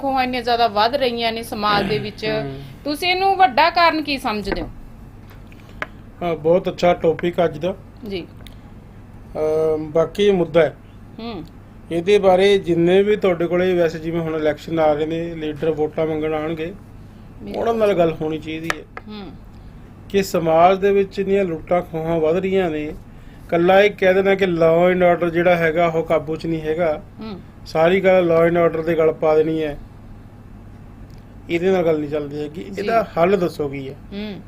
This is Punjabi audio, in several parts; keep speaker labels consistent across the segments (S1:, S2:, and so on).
S1: ਖੋਹਾਂ ਇੰਨੀਆਂ ਜ਼ਿਆਦਾ ਵੱਧ ਰਹੀਆਂ ਨੇ ਸਮਾਜ ਦੇ ਵਿੱਚ। ਤੁਸੀਂ ਇਹਨੂੰ ਵੱਡਾ ਕਾਰਨ ਕੀ ਸਮਝਦੇ ਹੋ?
S2: ਬਹੁਤ ਅੱਛਾ ਟੌਪਿਕ ਅੱਜ ਦਾ।
S1: ਜੀ।
S2: ਬਾਕੀ ਇਹ ਮੁੱਦਾ ਹੈ।
S1: ਹੂੰ।
S2: ਇਹਦੇ ਬਾਰੇ ਜਿੰਨੇ ਵੀ ਤੁਹਾਡੇ ਕੋਲੇ ਵੈਸੇ ਜਿਵੇਂ ਹੁਣ ਇਲੈਕਸ਼ਨ ਆ ਰਹੇ ਨੇ ਲੀਡਰ ਵੋਟਾਂ ਮੰਗਣ ਆਣਗੇ ਉਹਨਾਂ ਨਾਲ ਗੱਲ ਹੋਣੀ ਚਾਹੀਦੀ ਹੈ।
S1: ਹੂੰ।
S2: ਕਿ ਸਮਾਜ ਦੇ ਵਿੱਚ ਇੰਨੀਆਂ ਲੁੱਟਾਂ ਖੋਹਾਂ ਵੱਧ ਰਹੀਆਂ ਨੇ ਕੱਲਾ ਇਹ ਕਹਿ ਦੇਣਾ ਕਿ ਲਾਅ ਐਂਡ ਆਰਡਰ ਜਿਹੜਾ ਹੈਗਾ ਉਹ ਕਾਬੂ 'ਚ ਨਹੀਂ ਹੈਗਾ।
S1: ਹੂੰ।
S2: ਸਾਰੀ ਗੱਲ ਲਾਅ ਐਂਡ ਆਰਡਰ ਦੇ ਗੱਲ ਪਾ ਦੇਣੀ ਹੈ। ਇਹਦੇ ਨਾਲ ਗੱਲ ਨਹੀਂ ਚੱਲਦੀ ਹੈਗੀ। ਇਹਦਾ ਹੱਲ ਦੱਸੋ ਕੀ ਹੈ?
S1: ਹੂੰ।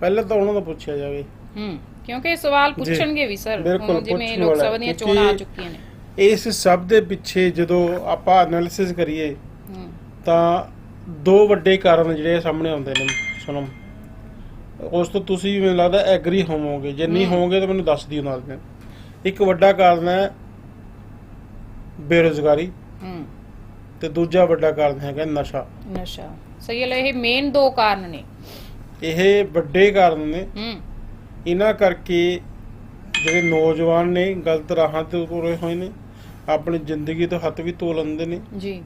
S2: ਪਹਿਲਾਂ ਤਾਂ ਉਹਨਾਂ ਦਾ ਪੁੱਛਿਆ ਜਾਵੇ।
S1: ਹੂੰ ਕਿਉਂਕਿ ਇਹ ਸਵਾਲ। ਪੁੱਛਣਗੇ ਵੀ ਸਰ।
S2: ਬਿਲਕੁਲ,
S1: ਜਿਵੇਂ ਲੋਕ ਸਭਾ ਦੀਆਂ ਚੋਣਾਂ ਆ ਚੁੱਕੀਆਂ ਨੇ।
S2: ਇਸ ਸਭ ਦੇ ਪਿੱਛੇ ਜਦੋਂ ਆਪਾਂ ਐਨਾਲਿਸਿਸ ਕਰੀਏ
S1: ਹੂੰ।
S2: ਤਾਂ ਦੋ ਵੱਡੇ ਕਾਰਨ ਜਿਹੜੇ ਸਾਹਮਣੇ ਆਉਂਦੇ ਨੇ ਸੁਣੋ। ਉਸ ਤੋਂ ਤੁਸੀਂ ਵੀ ਮੈਨੂੰ ਲੱਗਦਾ ਐਗਰੀ ਹੋਵੋਗੇ। ਜੇ ਨਹੀਂ। ਹੋਵੋਗੇ ਤਾਂ ਮੈਨੂੰ ਦੱਸ ਦਿਓ ਨਾਲ। ਇੱਕ ਵੱਡਾ ਕਾਰਨ ਹੈ ਬੇਰੁਜ਼ਗਾਰੀ।
S1: ਹੂੰ।
S2: ਤੇ ਦੂਜਾ ਵੱਡਾ ਕਾਰਨ ਹੈਗਾ ਨਸ਼ਾ।
S1: ਨਸ਼ਾ। ਸਹੀ ਹੈ ਇਹ ਮੇਨ ਦੋ ਕਾਰਨ ਨੇ।
S2: ਇਹ ਵੱਡੇ ਕਾਰਨ ਨੇ।
S1: ਹੂੰ।
S2: ਇਹਨਾਂ ਕਰਕੇ ਜਿਹੜੇ ਨੌਜਵਾਨ ਨੇ ਗਲਤ ਰਾਹਾਂ ਤੇ ਤੁਰੇ ਹੋਏ ਨੇ ਆਪਣੀ ਜ਼ਿੰਦਗੀ ਤੋਂ ਹੱਥ ਵੀ ਧੋ ਲੈਂਦੇ ਨੇ।
S1: ਜੀ।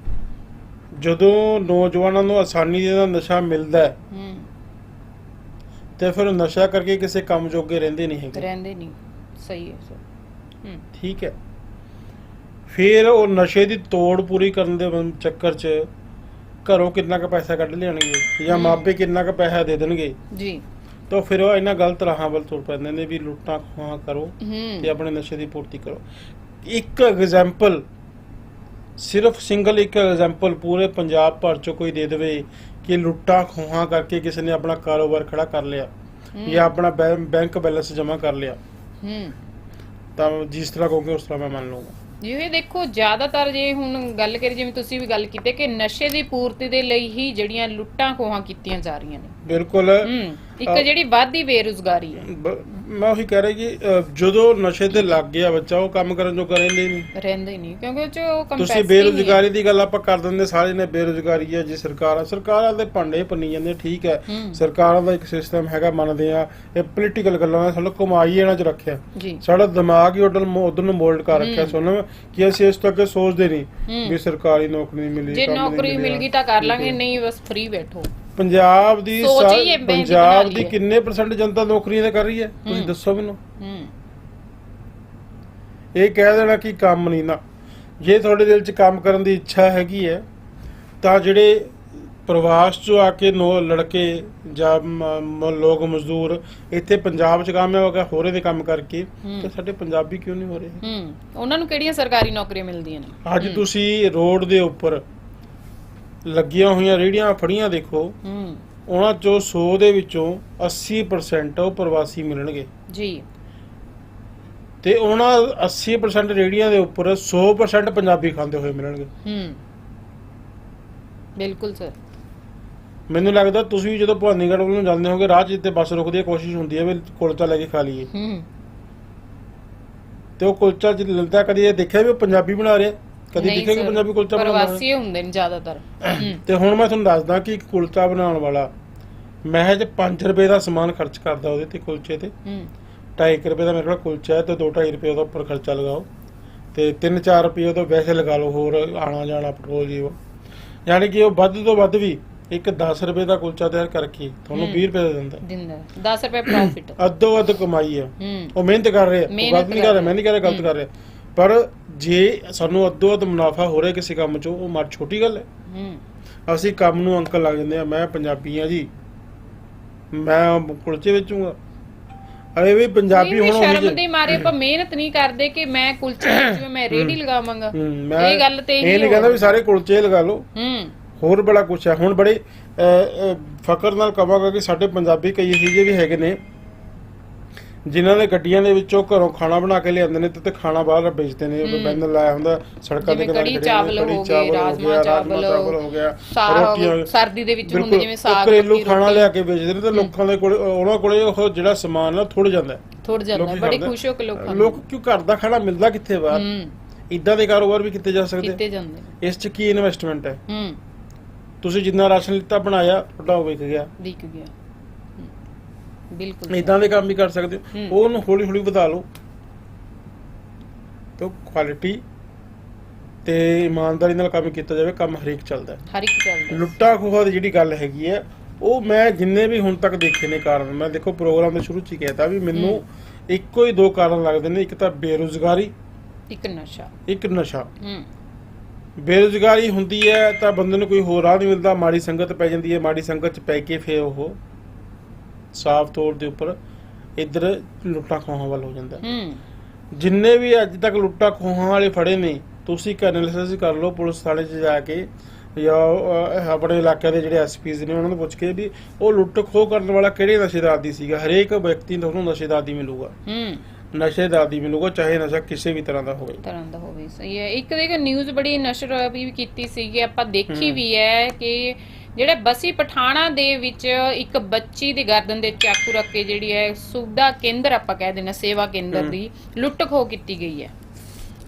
S2: ਜਦੋਂ ਨੌਜਵਾਨਾਂ ਨੂੰ ਆਸਾਨੀ ਦੇ ਨਾਲ ਨਸ਼ਾ ਮਿਲਦਾ ਹੈ
S1: ਹੂੰ।
S2: ਤੇ ਫਿਰ ਨਸ਼ਾ ਕਰਕੇ ਕਿਸੇ ਕੰਮ ਜੋਗੇ ਰਹਿੰਦੇ ਨਹੀਂ ਹੈਗੇ।
S1: ਰਹਿੰਦੇ ਨਹੀਂ। ਸਹੀ ਹੈ ਸਰ ਹੂੰ।
S2: ਠੀਕ ਹੈ। ਫਿਰ ਉਹ ਨਸ਼ੇ ਦੀ ਤੋੜ ਪੂਰੀ ਕਰਨ ਦੇ ਚੱਕਰ 'ਚ ਘਰੋਂ ਕਿੰਨਾ ਕੁ ਪੈਸਾ ਕੱਢ ਲਿਆਣਗੇ ਜਾਂ। ਮਾਪੇ ਕਿੰਨਾ ਕੁ ਪੈਸਾ ਦੇ ਦੇਣਗੇ।
S1: ਜੀ।
S2: ਤਾਂ ਫਿਰ ਉਹ ਇਹਨਾਂ ਗਲਤ ਰਾਹਾਂ ਵੱਲ ਤੁਰ ਪੈਂਦੇ ਨੇ ਵੀ ਲੁੱਟਾਂ ਖੋਹਾਂ ਕਰੋ ਤੇ ਆਪਣੇ ਨਸ਼ੇ ਦੀ ਪੂਰਤੀ ਕਰੋ। ਇੱਕ ਐਗਜ਼ਾਮਪਲ ਸਿਰਫ ਸਿੰਗਲ ਇੱਕ ਐਗਜ਼ਾਮਪਲ ਪੂਰੇ ਪੰਜਾਬ ਭਰ ਚੋਂ ਕੋਈ ਦੇ ਦੇਵੇ ਕਿ ਲੁੱਟਾਂ ਖੋਹਾਂ ਕਰਕੇ ਕਿਸੇ ਨੇ ਆਪਣਾ ਕਾਰੋਬਾਰ ਖੜਾ ਕਰ ਲਿਆ ਜਾਂ ਆਪਣਾ ਬੈਂਕ ਬੈਲੈਂਸ ਜਮ੍ਹਾਂ ਕਰ ਲਿਆ।
S1: ਹੂੰ।
S2: ਤਾਂ ਜਿਸ ਤਰ੍ਹਾਂ ਕਹੋਗੇ ਉਸ ਤਰ੍ਹਾਂ ਮੈਂ ਮੰਨ ਲਊਂਗਾ।
S1: ਜਿਵੇਂ ਦੇਖੋ ਜ਼ਿਆਦਾਤਰ ਜੇ ਹੁਣ ਗੱਲ ਕਰੀ ਜਿਵੇਂ ਤੁਸੀਂ ਵੀ ਗੱਲ ਕੀਤੀ ਕਿ ਨਸ਼ੇ ਦੀ ਪੂਰਤੀ ਦੇ ਲਈ ਹੀ ਜਿਹੜੀਆਂ ਲੁੱਟਾਂ ਖੋਹਾਂ ਕੀਤੀਆਂ ਜਾ ਰਹੀਆਂ ਨੇ।
S2: ਬਿਲਕੁਲ।
S1: ਹੂੰ। ਇੱਕ ਜਿਹੜੀ ਵਾਧੀ ਬੇਰੁਜ਼ਗਾਰੀ ਹੈ
S2: ਮੈਂ ਉਹੀ ਕਹਿ ਰਿਹਾ ਕਿ ਜਦੋਂ ਨਸ਼ੇ ਤੇ ਲੱਗ ਗਿਆ ਬੱਚਾ ਉਹ ਕੰਮ ਕਰਨ ਜੋ ਰਹਿੰਦੇ ਨਹੀਂ
S1: ਰਹਿੰਦੇ ਹੀ ਨਹੀਂ ਕਿਉਂਕਿ ਉਹ ਚ ਉਹ
S2: ਤੁਸੀਂ ਬੇਰੁਜ਼ਗਾਰੀ ਦੀ ਗੱਲ ਆਪਾਂ ਕਰ ਦਿੰਦੇ ਸਾਰੇ ਨੇ ਬੇਰੁਜ਼ਗਾਰੀ ਹੈ ਜੀ ਸਰਕਾਰਾਂ ਸਰਕਾਰਾਂ ਦੇ ਭਾਂਡੇ ਪੰਨੀ ਜਾਂਦੇ ਠੀਕ ਹੈ। ਸਰਕਾਰਾਂ ਦਾ ਇੱਕ ਸਿਸਟਮ ਹੈਗਾ ਮੰਨਦੇ ਆ ਇਹ ਪੋਲੀਟੀਕਲ ਗੱਲਾਂ ਨੇ ਸਾਨੂੰ ਕਮਾਈ ਇਹਨਾਂ 'ਚ ਰੱਖਿਆ।
S1: ਜੀ
S2: ਸਾਡਾ ਦਿਮਾਗ ਹੀ ਉਧਰ ਉਧਰ ਨੂੰ ਮੋਲਡ ਕਰ ਰੱਖਿਆ
S1: ਹੂੰ।
S2: ਸੁਣਨ ਕਿ ਅਸੀਂ ਇਸ ਤੋਂ ਅੱਗੇ ਸੋਚਦੇ ਨਹੀਂ। ਵੀ ਸਰਕਾਰੀ ਨੌਕਰੀ ਨਹੀਂ ਮਿਲੀ
S1: ਜੇ
S2: ਕੰਮ ਨਹੀਂ
S1: ਨੌਕਰੀ
S2: ਮਿਲਿਆ।
S1: ਮਿਲ ਗਈ ਤਾਂ ਕਰ ਲਾਂਗੇ। ਨਹੀਂ ਬਸ ਫ੍ਰੀ ਬੈਠੋ
S2: ਪੰਜਾਬ ਦੀ
S1: ਸੋਚ
S2: ਸਾ-
S1: ਹੀ ਇਹ ਬੈਂਕ ਬਣਾ
S2: ਪੰਜਾਬ ਦੀ
S1: ਹੈ।
S2: ਕਿੰਨੇ ਪਰਸੈਂਟ ਜਨਤਾ ਨੌਕਰੀਆਂ ਤੇ ਕਰ ਰਹੀ ਹੈ? ਤੁਸੀਂ। ਦੱਸੋ ਮੈਨੂੰ।
S1: ਹੂੰ।
S2: ਇਹ ਕਹਿ ਦੇਣਾ ਕਿ ਕੰਮ ਨਹੀਂ ਨਾ। ਜੇ ਤੁਹਾਡੇ ਦਿਲ 'ਚ ਕੰਮ ਕਰਨ ਦੀ ਇੱਛਾ ਹੈਗੀ ਹੈ ਤਾਂ ਜਿਹੜੇ ਪ੍ਰਵਾਸ 'ਚੋਂ ਆ ਕੇ ਨੋ ਲੜਕੇ ਜਾਂ ਮ- ਮ- ਲੋਕ ਮਜ਼ਦੂਰ ਇੱਥੇ ਪੰਜਾਬ 'ਚ ਕਾਮਯਾਬ ਹੋ ਕੇ ਹੋਰੇ ਦੇ ਕੰਮ ਕਰਕੇ। ਤੇ ਸਾਡੇ ਪੰਜਾਬੀ ਕਿਉਂ ਨਹੀਂ ਹੋ ਰਹੇ?
S1: ਹੂੰ। ਉਹਨਾਂ ਨੂੰ ਕਿਹੜੀਆਂ ਸਰਕਾਰੀ ਨੌਕਰੀਆਂ ਮਿਲਦੀਆਂ ਨੇ?
S2: ਅੱਜ ਤੁਸੀਂ ਰੋਡ ਦੇ ਉੱਪਰ ਲੱਗੀਆਂ ਹੋਈਆਂ ਰੇੜੀਆਂ ਫੜੀਆਂ ਦੇਖੋ
S1: ਹੂੰ।
S2: ਉਹਨਾਂ 'ਚੋਂ 100 ਦੇ ਵਿੱਚੋਂ 80% ਉਹ ਪ੍ਰਵਾਸੀ ਮਿਲਣਗੇ।
S1: ਜੀ।
S2: ਤੇ ਉਹਨਾਂ 80% ਰੇੜੀਆਂ ਦੇ ਉੱਪਰ 100% ਪੰਜਾਬੀ ਖਾਂਦੇ ਹੋਏ ਮਿਲਣਗੇ।
S1: ਹੂੰ। ਬਿਲਕੁਲ ਸਰ।
S2: ਮੈਨੂੰ ਲੱਗਦਾ ਤੁਸੀਂ ਜਦੋਂ ਭਵਾਨੀਗੜ੍ਹ ਵੱਲ ਨੂੰ ਜਾਂਦੇ ਹੋਗੇ ਰਾਹ 'ਚ ਜਿੱਥੇ ਬੱਸ ਰੁਕਦੀ ਹੈ ਕੋਸ਼ਿਸ਼ ਹੁੰਦੀ ਹੈ ਵੀ ਕੁਲਚਾ ਲੈ ਕੇ ਖਾ ਲਈਏ।
S1: ਹੂੰ।
S2: ਤੇ ਉਹ ਕੁਲਚਾ ਜਦ ਮਿਲਦਾ ਕਦੀ ਇਹ ਦੇਖਿਆ ਵੀ ਉਹ ਪੰਜਾਬੀ ਬਣਾ ਰਿਹਾ? ਕਦੀ
S1: ਨਹੀਂ
S2: ਦੇਖਿਆ ਕਿ
S1: sir,
S2: ਪੰਜਾਬੀ ਕੁਲਚਾ ਬਣਾ ਰਿਹਾ
S1: ਪ੍ਰਵਾਸੀ ਹੁੰਦੇ ਨੇ ਜ਼ਿਆਦਾਤਰ।
S2: ਤੇ ਹੁਣ ਮੈਂ ਤੁਹਾਨੂੰ ਦੱਸਦਾ ਕਿ ਇੱਕ ਕੁਲਚਾ ਬਣਾਉਣ ਵਾਲਾ ਮਹਿਜ 5 ਰੁਪਏ ਦਾ ਸਮਾਨ ਖਰਚ ਕਰਦਾ ਉਹਦੇ ਤੇ ਕੁਲਚੇ ਤੇ।
S1: ਹੂੰ।
S2: 2.5 ਰੁਪਏ ਦਾ ਮੇਰੇ ਕੋਲ ਕੁਲਚਾ ਹੈ ਤੇ 2.5 ਰੁਪਏ ਉਹਦਾ ਉੱਪਰ ਖਰਚਾ ਲਗਾਓ। ਤੇ 3-4 ਰੁਪਏ ਉਹਦਾ ਵੈਸੇ ਲਗਾ ਲਓ ਹੋਰ ਆਣਾ ਜਾਣਾ ਪੈਟਰੋਲ ਜੀ ਉਹ। ਯਾਨੀ ਕਿ ਉਹ ਵੱਧ ਤੋਂ ਵੱਧ ਵੀ ਇੱਕ 10 ਰੁਪਏ ਦਾ ਕੁਲਚਾ ਤਿਆਰ ਕਰਕੇ ਤੁਹਾਨੂੰ
S1: ਹੂੰ।
S2: 20 ਰੁਪਏ ਦਾ ਦਿੰਦਾ।
S1: ਦਿੰਦਾ 10 ਰੁਪਏ ਪ੍ਰੋਫਿਟ
S2: ਅੱਧੋ ਅੱਧ ਕਮਾਈ ਹੈ।
S1: ਹੂੰ।
S2: ਉਹ ਮਿਹਨਤ ਕਰ ਰਹੇ। ਆ ਉਹ
S1: ਮਿਹਨਤ
S2: ਗਲਤ ਨਹੀਂ
S1: ਕਰ
S2: ਕਰ ਰਿਹਾ।
S1: ਰਹੇ।
S2: ਮੈਂ ਨਹੀਂ ਕਰ ਰਿਹਾ ਗਲਤ। ਕਰ ਰਿਹਾ। ਪਰ ਜੇ ਸਾਨੂੰ ਅੱਧੋ ਅੱਧ ਮੁਨਾਫਾ ਹੋ ਰਿਹਾ ਕਿਸੇ ਕੰਮ 'ਚੋਂ ਉਹ ਮਾੜੀ ਛੋਟੀ ਗੱਲ ਹੈ।
S1: ਹੂੰ।
S2: ਅਸੀਂ ਕੰਮ ਨੂੰ ਅੰਕਲ ਲੱਗ ਜਾਂਦੇ ਆ ਮੈਂ ਪੰਜਾਬੀ ਆ ਜੀ। ਮੈਂ ਕੁਲਚੇ ਵੇਚੂਗਾ। ਅਰੇ ਵੀ ਪੰਜਾਬੀ ਹੁਣ
S1: ਸ਼ਰਮ ਦੇ ਮਾਰੇ ਆਪਾਂ ਮਿਹਨਤ ਨਹੀਂ ਕਰਦੇ ਕਿ ਮੈਂ ਕੁਲਚੇ ਜਿਵੇਂ ਮੈਂ ਰੇੜੀ ਲਗਾਵਾਂਗਾ। ਇਹ ਗੱਲ ਤੇ
S2: ਇਹ ਨਹੀਂ ਕਹਿੰਦਾ ਵੀ। ਸਾਰੇ ਕੁਲਚੇ ਲਗਾ ਲਓ।
S1: ਹੂੰ।
S2: ਹੋਰ ਬੜਾ ਕੁਛ ਹੈ। ਹੁਣ ਬੜੇ ਫਕਰ ਨਾਲ ਕਵਾਂਗਾ ਕਿ ਸਾਡੇ ਪੰਜਾਬੀ ਕਈ ਇਹੋ ਜਿਹੇ ਵੀ ਹੈਗੇ ਨੇ ਜਿਨ੍ਹਾਂ ਨੇ ਗੱਡੀਆਂ ਦੇ ਵਿੱਚੋਂ ਘਰੋਂ ਖਾਣਾ ਬਣਾ ਕੇ ਲਿਆਉਂਦੇ ਨੇ ਤੇ ਤੇ ਖਾਣਾ ਬਾਹਰ ਵੇਚਦੇ ਨੇ
S1: ਹੂੰ।
S2: ਬੈਨਰ ਲਾਇਆ ਹੁੰਦਾ ਸੜਕਾਂ ਦੇ
S1: ਜਿਵੇਂ ਕੜੀ ਚਾਵਲ ਹੋ ਗਏ, ਰਾਜਮਾ ਚਾਵਲ,
S2: ਹੋ ਗਿਆ
S1: ਸਾਗ
S2: ਰੋਟੀਆਂ
S1: ਸਰਦੀ ਦੇ ਵਿੱਚ ਹੁੰਦੇ ਜਿਵੇਂ
S2: ਉਹ
S1: ਸਾਗ
S2: ਘਰੇਲੂ ਖਾਣਾ। ਲਿਆ ਕੇ ਵੇਚਦੇ ਨੇ ਤੇ ਲੋਕਾਂ ਦੇ ਕੋਲ ਉਹਨਾਂ ਕੋਲੇ ਉਹ ਜਿਹੜਾ ਸਮਾਨ ਨਾ ਥੁੜ ਜਾਂਦਾ।
S1: ਥੋੜ ਜਾਂਦਾ ਬੜੇ
S2: ਖਾਂਦੇ।
S1: ਖੁਸ਼ ਹੋ ਕੇ ਲੋਕਾਂ ਨੂੰ।
S2: ਲੋਕ ਕਿਉਂ ਘਰ ਦਾ ਖਾਣਾ ਮਿਲਦਾ ਕਿੱਥੇ ਬਾਹਰ? ਇਦਾਂ ਦੇ ਕਾਰੋਬਾਰ ਵੀ ਕੀਤੇ ਜਾ ਸਕਦੇ
S1: ਕੀਤੇ ਜਾਂਦੇ
S2: ਇਸ 'ਚ ਕੀ ਇਨਵੈਸਟਮੈਂਟ ਹੈ?
S1: ਹੂੰ।
S2: ਤੁਸੀਂ ਜਿੰਨਾ ਰਾਸ਼ਨ ਲਿੱਤਾ ਬਣਾਇਆ ਤੁਹਾਡਾ ਉਹ ਵਿਕ ਗਿਆ।
S1: ਦਿਖ ਗਿਆ। ਬਿਲਕੁਲ
S2: ਇਦਾਂ ਦੇ ਕੰਮ ਵੀ ਕਰ ਸਕਦੇ ਹੋ। ਉਹਨੂੰ ਹੌਲੀ ਹੌਲੀ ਵਧਾ ਲਓ। ਤੇ ਕੁਆਲਿਟੀ ਤੇ ਇਮਾਨਦਾਰੀ ਨਾਲ ਕੰਮ ਕੀਤਾ ਜਾਵੇ ਕੰਮ ਹਰੇਕ ਚੱਲਦਾ ਹੈ।
S1: ਹਰ ਇੱਕ ਚੱਲਦਾ
S2: ਲੁੱਟਾ ਖੋਹਾਂ ਦੀ ਜਿਹੜੀ ਗੱਲ ਹੈਗੀ ਹੈ ਉਹ ਮੈਂ ਜਿੰਨੇ ਵੀ ਹੁਣ ਤੱਕ ਦੇਖੇ ਨੇ ਕਾਰਨ ਮੈਂ ਦੇਖੋ ਪ੍ਰੋਗਰਾਮ ਦੇ ਸ਼ੁਰੂ ਚ ਹੀ ਕਹਿਤਾ ਵੀ ਮੈਨੂੰ ਇੱਕੋ ਹੀ ਦੋ ਕਾਰਨ ਲੱਗਦੇ ਨੇ ਇੱਕ ਤਾਂ ਬੇਰੁਜ਼ਗਾਰੀ
S1: ਇੱਕ ਨਸ਼ਾ।
S2: ਇੱਕ ਨਸ਼ਾ।
S1: ਹੂੰ।
S2: ਬੇਰੁਜ਼ਗਾਰੀ ਹੁੰਦੀ ਹੈ ਤਾਂ ਬੰਦੇ ਨੂੰ ਕੋਈ ਹੋਰ ਰਾਹ ਨਹੀਂ ਮਿਲਦਾ ਮਾੜੀ ਸੰਗਤ ਪੈ ਜਾਂਦੀ ਹੈ ਮਾੜੀ ਸੰਗਤ ਚ ਪੈ ਕੇ ਫੇਰ ਉਹ ਸਾਫ਼ ਤੌਰ ਦੇ ਉੱਪਰ ਇੱਧਰ ਲੁੱਟਾਂ ਖੋਹਾਂ ਵੱਲ ਹੋ ਜਾਂਦਾ। ਜਿੰਨੇ ਵੀ ਅੱਜ ਤੱਕ ਲੁੱਟਾਂ ਖੋਹਾਂ ਵਾਲੇ ਫੜੇ ਨੇ ਤੁਸੀਂ ਐਨਾਲਿਸਿਸ ਕਰ ਲਓ ਪੁਲਿਸ ਥਾਣੇ 'ਚ ਜਾ ਕੇ ਜਾਂ ਆਪਣੇ ਇਲਾਕੇ ਦੇ ਜਿਹੜੇ ਐਸਪੀਜ਼ ਨੇ ਉਹਨਾਂ ਨੂੰ ਪੁੱਛ ਕੇ ਵੀ ਉਹ ਲੁੱਟ ਖੋਹ ਕਰਨ ਵਾਲਾ ਕਿਹੜੇ ਨਸ਼ੇ ਦਾ ਆਦੀ ਸੀਗਾ? ਹਰੇਕ ਵਿਅਕਤੀ ਨੂੰ ਨਸ਼ੇ ਦਾ ਆਦੀ ਮਿਲੂਗਾ।
S1: ਹੂੰ।
S2: ਨਸ਼ੇ ਦਾ ਆਦੀ ਮਿਲੂਗਾ ਚਾਹੇ ਨਸ਼ਾ ਕਿਸੇ ਵੀ ਤਰ੍ਹਾਂ ਦਾ ਹੋਵੇ।
S1: ਤਰ੍ਹਾਂ ਦਾ ਹੋਵੇ ਸਹੀ ਹੈ। ਇੱਕ ਦੇਖ ਨਿਊਜ਼ ਬੜੀ ਨਸ਼ਰ ਵੀ ਕੀਤੀ ਸੀਗੀ ਆਪਾਂ ਦੇਖੀ ਵੀ ਹੈ ਕਿ ਜਿਹੜੇ ਬਸੀ ਪਠਾਣਾ ਦੇ ਵਿੱਚ ਇੱਕ ਬੱਚੀ ਦੀ ਗਰਦਨ ਦੇ ਚਾਕੂ ਰੱਖ ਕੇ ਜਿਹੜੀ ਹੈ ਸੁਵਿਧਾ ਕੇਂਦਰ ਆਪਾਂ ਕਹਿ ਦਿੰਦੇ ਸੇਵਾ ਕੇਂਦਰ ਦੀ ਲੁੱਟ ਖੋਹ ਕੀਤੀ ਗਈ ਹੈ।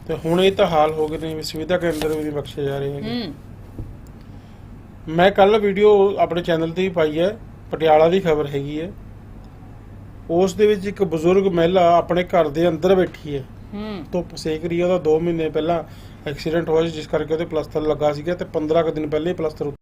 S2: ਤੇ ਹੁਣ ਇਹ ਤਾਂ ਹਾਲ ਹੋ ਗਏ ਨੇ ਵੀ ਸੁਵਿਧਾ ਕੇਂਦਰ ਵੀ ਬਖਸ਼ੇ ਜਾ ਰਹੇ
S1: ਹੂੰ।
S2: ਮੈਂ ਕੱਲ ਵੀਡੀਓ ਆਪਣੇ ਚੈਨਲ ਤੇ ਹੀ ਪਾਈ ਹੈ ਪਟਿਆਲਾ ਦੀ ਖਬਰ ਹੈਗੀ ਹੈ। ਉਸ ਦੇ ਵਿੱਚ ਇੱਕ ਬਜ਼ੁਰਗ ਮਹਿਲਾ ਆਪਣੇ ਘਰ ਦੇ ਅੰਦਰ ਬੈਠੀ ਹੈ।
S1: ਹੂੰ।
S2: ਧੁੱਪ ਸੇਕ ਰਹੀ ਹੈ ਉਹਦਾ 2 ਮਹੀਨੇ ਪਹਿਲਾਂ ਐਕਸੀਡੈਂਟ ਹੋਇਆ ਜਿਸ ਕਰਕੇ ਉਹਦੇ ਪਲਸਤਰ ਲੱਗਾ ਸੀਗਾ ਤੇ 15 ਕੁ ਦਿਨ ਪਹਿਲੇ ਹੀ ਪਲਸਤਰ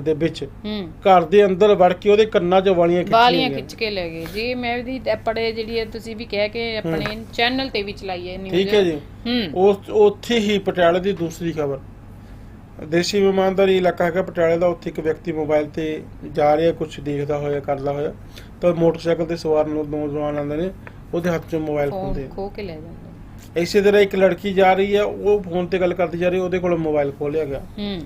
S2: ਦੇ ਵਿੱਚ
S1: ਹੂੰ।
S2: ਘਰ ਦੇ ਅੰਦਰ ਵੜ ਕੇ ਉਹਦੇ ਕੰਨਾਂ 'ਚ ਵਾਲੀਆਂ
S1: ਵਾਲੀਆਂ। ਖਿੱਚ ਕੇ ਲੈ ਗਏ। ਜੀ ਮੈਂ ਵੀ ਪੜੇ ਜਿਹੜੀ ਹੈ ਤੁਸੀਂ ਵੀ ਕਹਿ ਕੇ ਆਪਣੇ ਚੈਨਲ ਤੇ ਵੀ ਚਲਾਈ ਹੈ ਨਿਊਜ਼
S2: ਠੀਕ ਹੈ ਜੀ।
S1: ਹੂੰ।
S2: ਉਸ ਉੱਥੇ ਹੀ ਪਟਿਆਲੇ ਦੀ ਦੂਸਰੀ ਖਬਰ। ਦੇਸੀ ਇਮਾਨਦਾਰੀ ਇਲਾਕਾ ਹੈਗਾ ਪਟਿਆਲੇ ਦਾ ਉੱਥੇ ਇੱਕ ਵਿਅਕਤੀ ਮੋਬਾਈਲ ਤੇ ਜਾ ਰਿਹਾ ਕੁਝ ਦੇਖਦਾ ਹੋਇਆ ਕਰਦਾ ਹੋਇਆ। ਤਾਂ ਮੋਟਰਸਾਈਕਲ ਤੇ ਸਵਾਰ ਨੌ- ਨੌਜਵਾਨ ਆਉਂਦੇ ਨੇ ਉਹਦੇ ਹੱਥ 'ਚ ਮੋਬਾਈਲ
S1: ਖੋ
S2: ਖੁੰਦੇ
S1: ਖੋ ਕੇ ਲੈ ਜਾਂਦੇ
S2: ਇਸੇ ਤਰ੍ਹਾਂ ਇੱਕ ਲੜਕੀ ਜਾ ਰਹੀ ਹੈ ਉਹ ਫੋਨ ਤੇ ਗੱਲ ਕਰਦੀ ਜਾ ਰਹੀ ਉਹਦੇ ਕੋਲ ਮੋਬਾਈਲ ਖੋਲਿਆ ਗਿਆ।
S1: ਹੂੰ।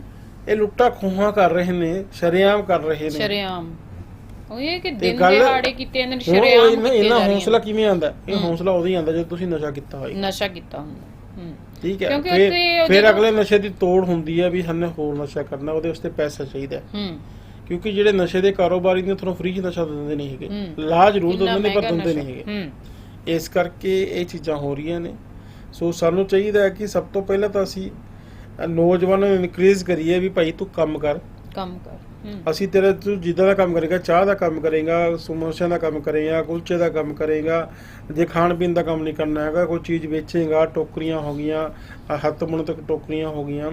S2: ਇਹ ਲੁੱਟਾ ਖੋਹਾਂ ਕਰ ਰਹੇ ਨੇ ਸ਼ਰੇਆਮ ਕਰ ਰਹੇ ਨੇ।
S1: ਸ਼ਰੇਆਮ। ਉਹ ਇਹ ਕਿ ਦਿਨ ਦਿਹਾੜੇ ਕੀਤੇ ਨੇ ਸ਼ਰੇਆਮ
S2: ਇਹਨਾਂ
S1: ਕੀਤੇ
S2: ਇਹਨਾਂ
S1: ਜਾ
S2: ਹੌਸਲਾ ਕਿਵੇਂ ਆਂਦਾ ਇਹ। ਹੌਸਲਾ ਹੀ ਆਂਦਾ ਜਦੋਂ ਤੁਸੀਂ ਨਸ਼ਾ ਕੀਤਾ ਹੋਏ
S1: ਨਸ਼ਾ ਕੀਤਾ ਹੁੰਦਾ।
S2: ਠੀਕ ਹੈ
S1: ਕਿਉਂਕਿ
S2: ਫਿਰ ਫਿਰ ਅਗਲੇ ਨਸ਼ੇ ਦੀ ਤੋੜ ਹੁੰਦੀ ਹੈ ਵੀ ਸਾਨੂੰ ਹੋਰ ਨਸ਼ਾ ਕਰਨਾ ਉਹਦੇ ਵਾਸਤੇ ਪੈਸਾ ਚਾਹੀਦਾ ਹੈ। ਕਿਉਂਕਿ ਜਿਹੜੇ ਨਸ਼ੇ ਦੇ ਕਾਰੋਬਾਰੀ ਨੇ ਤੁਹਾਨੂੰ ਫ੍ਰੀ ਨਸ਼ਾ ਦਿੰਦੇ ਨਹੀਂ ਹੈਗੇ।
S1: ਹੂੰ।
S2: ਲਾ ਜ਼ਰੂਰ ਦਿੰਦੇ ਨੇ ਪਰ ਦਿੰਦੇ। ਨਹੀਂ ਹੈਗੇ।
S1: ਹੂੰ।
S2: ਇਸ ਕਰਕੇ ਇਹ ਚੀਜ਼ਾਂ ਹੋ ਰਹੀਆਂ ਨੇ। ਸੋ ਸਾਨੂੰ ਚਾਹੀਦਾ ਹੈ ਕਿ ਸਭ ਤੋਂ ਪਹਿਲਾਂ ਤਾਂ ਅਸੀਂ ਨੌਜਵਾਨਾਂ ਨੂੰ ਇਨਕਰੇਜ ਕਰੀਏ ਵੀ ਭਾਈ ਤੂੰ ਕੰਮ ਕਰ।
S1: ਕੰਮ ਕਰ ਹੂੰ।
S2: ਅਸੀਂ ਤੇਰੇ ਤੂੰ ਜਿੱਦਾਂ ਦਾ ਕੰਮ ਕਰੇਗਾ ਚਾਹ ਦਾ ਕੰਮ ਕਰੇਗਾ ਸਮੋਸਿਆਂ ਦਾ ਕੰਮ ਕਰੇਗਾ ਕੁਲਚੇ ਦਾ ਕੰਮ ਕਰੇਗਾ ਜੇ ਖਾਣ ਪੀਣ ਦਾ ਕੰਮ ਨਹੀਂ ਕਰਨਾ ਹੈਗਾ ਕੋਈ ਚੀਜ਼ ਵੇਚੇਗਾ ਟੋਕਰੀਆਂ ਹੋ ਗਈਆਂ ਆਹ ਹੱਥ ਮੁੰਨ ਤੱਕ ਟੋਕਰੀਆਂ ਹੋ ਗਈਆਂ।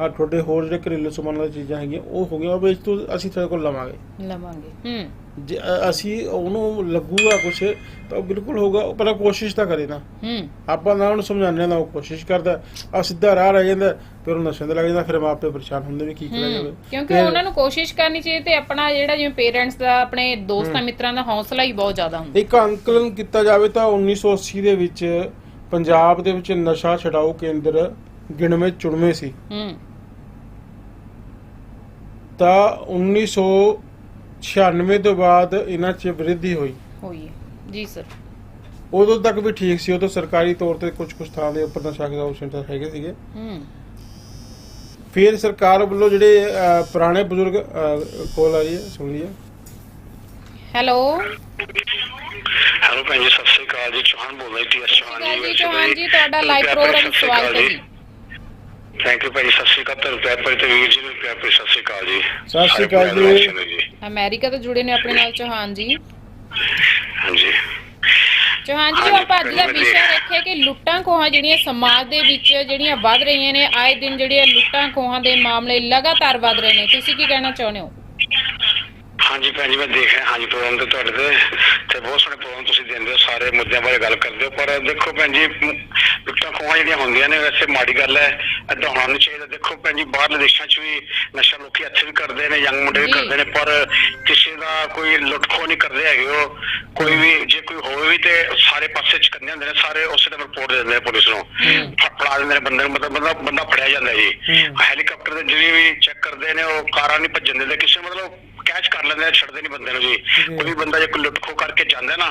S2: ਆ ਤੁਹਾਡੇ ਹੋਰ ਜਿਹੜੇ ਘਰੇਲੂ ਸਮਾਨਾਂ ਦੀਆਂ ਚੀਜ਼ਾਂ ਹੈਗੀਆਂ ਉਹ ਹੋ ਗਈਆਂ। ਉਹ ਵੇਚ ਤੂੰ ਅਸੀਂ ਤੇਰੇ ਕੋਲ ਲਵਾਂਗੇ।
S1: ਲਵਾਂਗੇ। ਹੂੰ।
S2: ਜੇ ਅਸੀਂ ਉਹਨੂੰ ਲੱਗੂਗਾ ਕੁਛ ਤਾਂ ਬਿਲਕੁਲ ਉਹ ਪਹਿਲਾਂ ਕੋਸ਼ਿਸ਼ ਤਾਂ ਕਰੇ ਨਾ।
S1: ਹੂੰ।
S2: ਆਪਾਂ ਨਾ ਉਹਨੂੰ ਸਮਝਾਉਂਦੇ ਨਾ ਉਹ ਕੋਸ਼ਿਸ਼ ਕਰਦਾ। ਆ ਸਿੱਧਾ ਰਾਹ ਰਹਿ ਜਾਂਦਾ ਫਿਰ ਉਹ ਨਸ਼ੇ ਤੇ ਲੱਗ ਜਾਂਦਾ ਫਿਰ ਮਾਪੇ ਪਰੇਸ਼ਾਨ ਹੁੰਦੇ ਵੀ ਕੀ ਕਰਿਆ ਜਾਵੇ।
S1: ਕਿਉਂਕਿ ਉਹਨਾਂ ਨੂੰ ਕੋਸ਼ਿਸ਼ ਕਰਨੀ ਚਾਹੀਦੀ ਤੇ ਆਪਣਾ ਜਿਹੜਾ ਜਿਵੇਂ ਪੇਰੈਂਟਸ ਦਾ ਆਪਣੇ ਦੋਸਤਾਂ ਮਿੱਤਰਾਂ ਦਾ ਹੌਸਲਾ ਹੀ ਬਹੁਤ ਜ਼ਿਆਦਾ ਹੁੰਦਾ।
S2: ਇੱਕ ਅੰਕਲਨ ਕੀਤਾ ਜਾਵੇ ਤਾਂ 1980 ਦੇ ਵਿੱਚ ਪੰਜਾਬ ਦੇ ਵਿੱਚ ਨਸ਼ਾ ਛਡਾਊ ਕੇਂਦਰ ਗਿਣਵੇਂ ਚੁਣਵੇਂ ਸੀ।
S1: ਹੂੰ।
S2: ਤਾਂ 1996 ਤੋਂ ਬਾਅਦ ਇਹਨਾਂ 'ਚ ਵ੍ਰਿਧੀ ਹੋਈ।
S1: ਹੋਈ ਹੈ। ਜੀ ਸਰ।
S2: ਉਦੋਂ ਤੱਕ ਵੀ ਠੀਕ ਸੀ। ਉਦੋਂ ਸਰਕਾਰੀ ਤੌਰ ਤੇ ਕੁਝ ਕੁਝ ਥਾਂ ਦੇ ਉੱਪਰ ਨਸ਼ਾ ਛਡਾਊ ਸੈਂਟਰ ਹੈਗੇ ਸੀਗੇ।
S1: ਹੂੰ।
S2: ਫਿਰ ਸਰਕਾਰ ਵੱਲੋਂ ਜਿਹੜੇ ਪੁਰਾਣੇ ਬਜ਼ੁਰਗ ਕੋਲ ਆ ਰਹੀ ਹੈ ਸੁਣ ਲਈਏ।
S1: ਹੈਲੋ।
S3: ਹੈਲੋ ਭੈਣ ਜੀ ਸਤਿ ਸ੍ਰੀ ਅਕਾਲ ਜੀ ਚੌਹਾਨ ਬੋਲ ਰਹੀ ਟੀ ਐਸ ਚੌਹਾਨ
S1: ਜੀ
S3: ਵੈਸੇ
S1: ਚੌਹਾਨ ਜੀ ਤੁਹਾਡਾ ਲਾਈਵ ਪ੍ਰੋਗਰਾਮ ਸਵਾਗਤ ਹੈ ਜੀ।
S3: ਥੈਂਕ ਯੂ ਭਾਈ ਸਤਿ ਸ੍ਰੀ ਅਕਾਲ ਭਰੀ ਤੇ ਵੀਰ ਜੀ ਨੂੰ ਪਿਆਰ ਭਰੀ ਸਤਿ ਸ੍ਰੀ ਅਕਾਲ ਜੀ।
S2: ਸਤਿ ਸ੍ਰੀ ਅਕਾਲ ਜੀ।
S1: ਅਮਰੀਕਾ ਤੋਂ ਜੁੜੇ ਨੇ ਆਪਣੇ ਨਾਲ ਚੌਹਾਨ ਜੀ।
S3: ਹਾਂਜੀ।
S1: ਚੌਹਾਨ ਜੀ ਆਪਾਂ ਅੱਜ ਦਾ। ਵਿਸ਼ਾ ਰੱਖਿਆ ਕਿ ਲੁੱਟਾਂ ਖੋਹਾਂ ਜਿਹੜੀਆਂ ਸਮਾਜ ਦੇ ਵਿੱਚ ਜਿਹੜੀਆਂ ਵੱਧ ਰਹੀਆਂ ਨੇ ਆਏ ਦਿਨ ਜਿਹੜੀਆਂ ਲੁੱਟਾਂ ਖੋਹਾਂ ਦੇ ਮਾਮਲੇ ਲਗਾਤਾਰ ਵੱਧ ਰਹੇ ਨੇ ਤੁਸੀਂ ਕੀ ਕਹਿਣਾ ਚਾਹੁੰਦੇ ਹੋ?
S3: ਹਾਂਜੀ ਭੈਣ ਜੀ ਮੈਂ ਦੇਖ ਰਿਹਾ ਹਾਂਜੀ ਪ੍ਰੋਗਰਾਮ ਤੇ ਤੁਹਾਡੇ ਤੇ ਤੇ ਬਹੁਤ ਸੋਹਣੇ ਪ੍ਰੋਗਰਾਮ ਤੁਸੀਂ ਦਿੰਦੇ ਹੋ ਸਾਰੇ ਮੁੱਦਿਆਂ ਬਾਰੇ ਗੱਲ ਕਰਦੇ ਹੋ ਪਰ ਦੇਖੋ ਭੈਣ ਜੀ ਲੁੱਟਾਂ ਖੋਹਾਂ ਜਿਹੜੀਆਂ ਹੁੰਦੀਆਂ ਨੇ ਵੈਸੇ ਮਾੜੀ ਗੱਲ ਹੈ ਏਦਾਂ ਹੋਣਾ ਨਹੀਂ ਚਾਹੀਦਾ। ਦੇਖੋ ਭੈਣ ਜੀ ਬਾਹਰਲੇ ਦੇਸ਼ਾਂ 'ਚ ਵੀ ਨਸ਼ਾ ਲੋਕੀ ਇੱਥੇ ਵੀ ਕਰਦੇ ਨੇ ਯੰਗ ਮੁੰਡੇ ਵੀ। ਕਰਦੇ ਨੇ ਪਰ ਕਿਸੇ ਦਾ ਕੋਈ ਲੁੱਟ ਖੋਹ ਨਹੀਂ ਕਰਦੇ ਹੈਗੇ ਉਹ। ਕੋਈ ਵੀ ਜੇ ਕੋਈ ਹੋਵੇ ਵੀ ਤੇ ਸਾਰੇ ਪਾਸੇ ਚ ਹੁੰਦੇ ਨੇ ਸਾਰੇ ਉਸੇ ਟਾਈਮ ਰਿਪੋਰਟ ਦੇ ਦਿੰਦੇ ਨੇ ਪੁਲਿਸ ਨੂੰ। ਫੜਾ ਦਿੰਦੇ ਨੇ ਬੰਦੇ ਨੂੰ ਮਤਲਬ ਬੰਦਾ ਬੰਦਾ ਫੜਿਆ ਜਾਂਦਾ ਜੀ। ਹੈਲੀਕਾਪਟਰ ਦੇ ਜਿਹੜੀ ਵੀ ਚੈੱਕ ਕਰਦੇ ਨੇ ਉਹ ਕਾਰਾਂ ਨਹੀਂ ਭੱਜਣ ਦਿੰਦੇ ਕਿਸੇ ਮਤਲਬ ਕੈਚ ਕਰ ਲੈਂਦੇ ਨੇ ਛੱਡਦੇ ਨਹੀਂ ਬੰਦੇ ਨੂੰ ਜੀ ਕੋਈ ਬੰਦਾ ਜੇ ਕੋਈ ਲੁੱਟ ਖੋਹ ਕਰਕੇ ਜਾਂਦਾ ਨਾ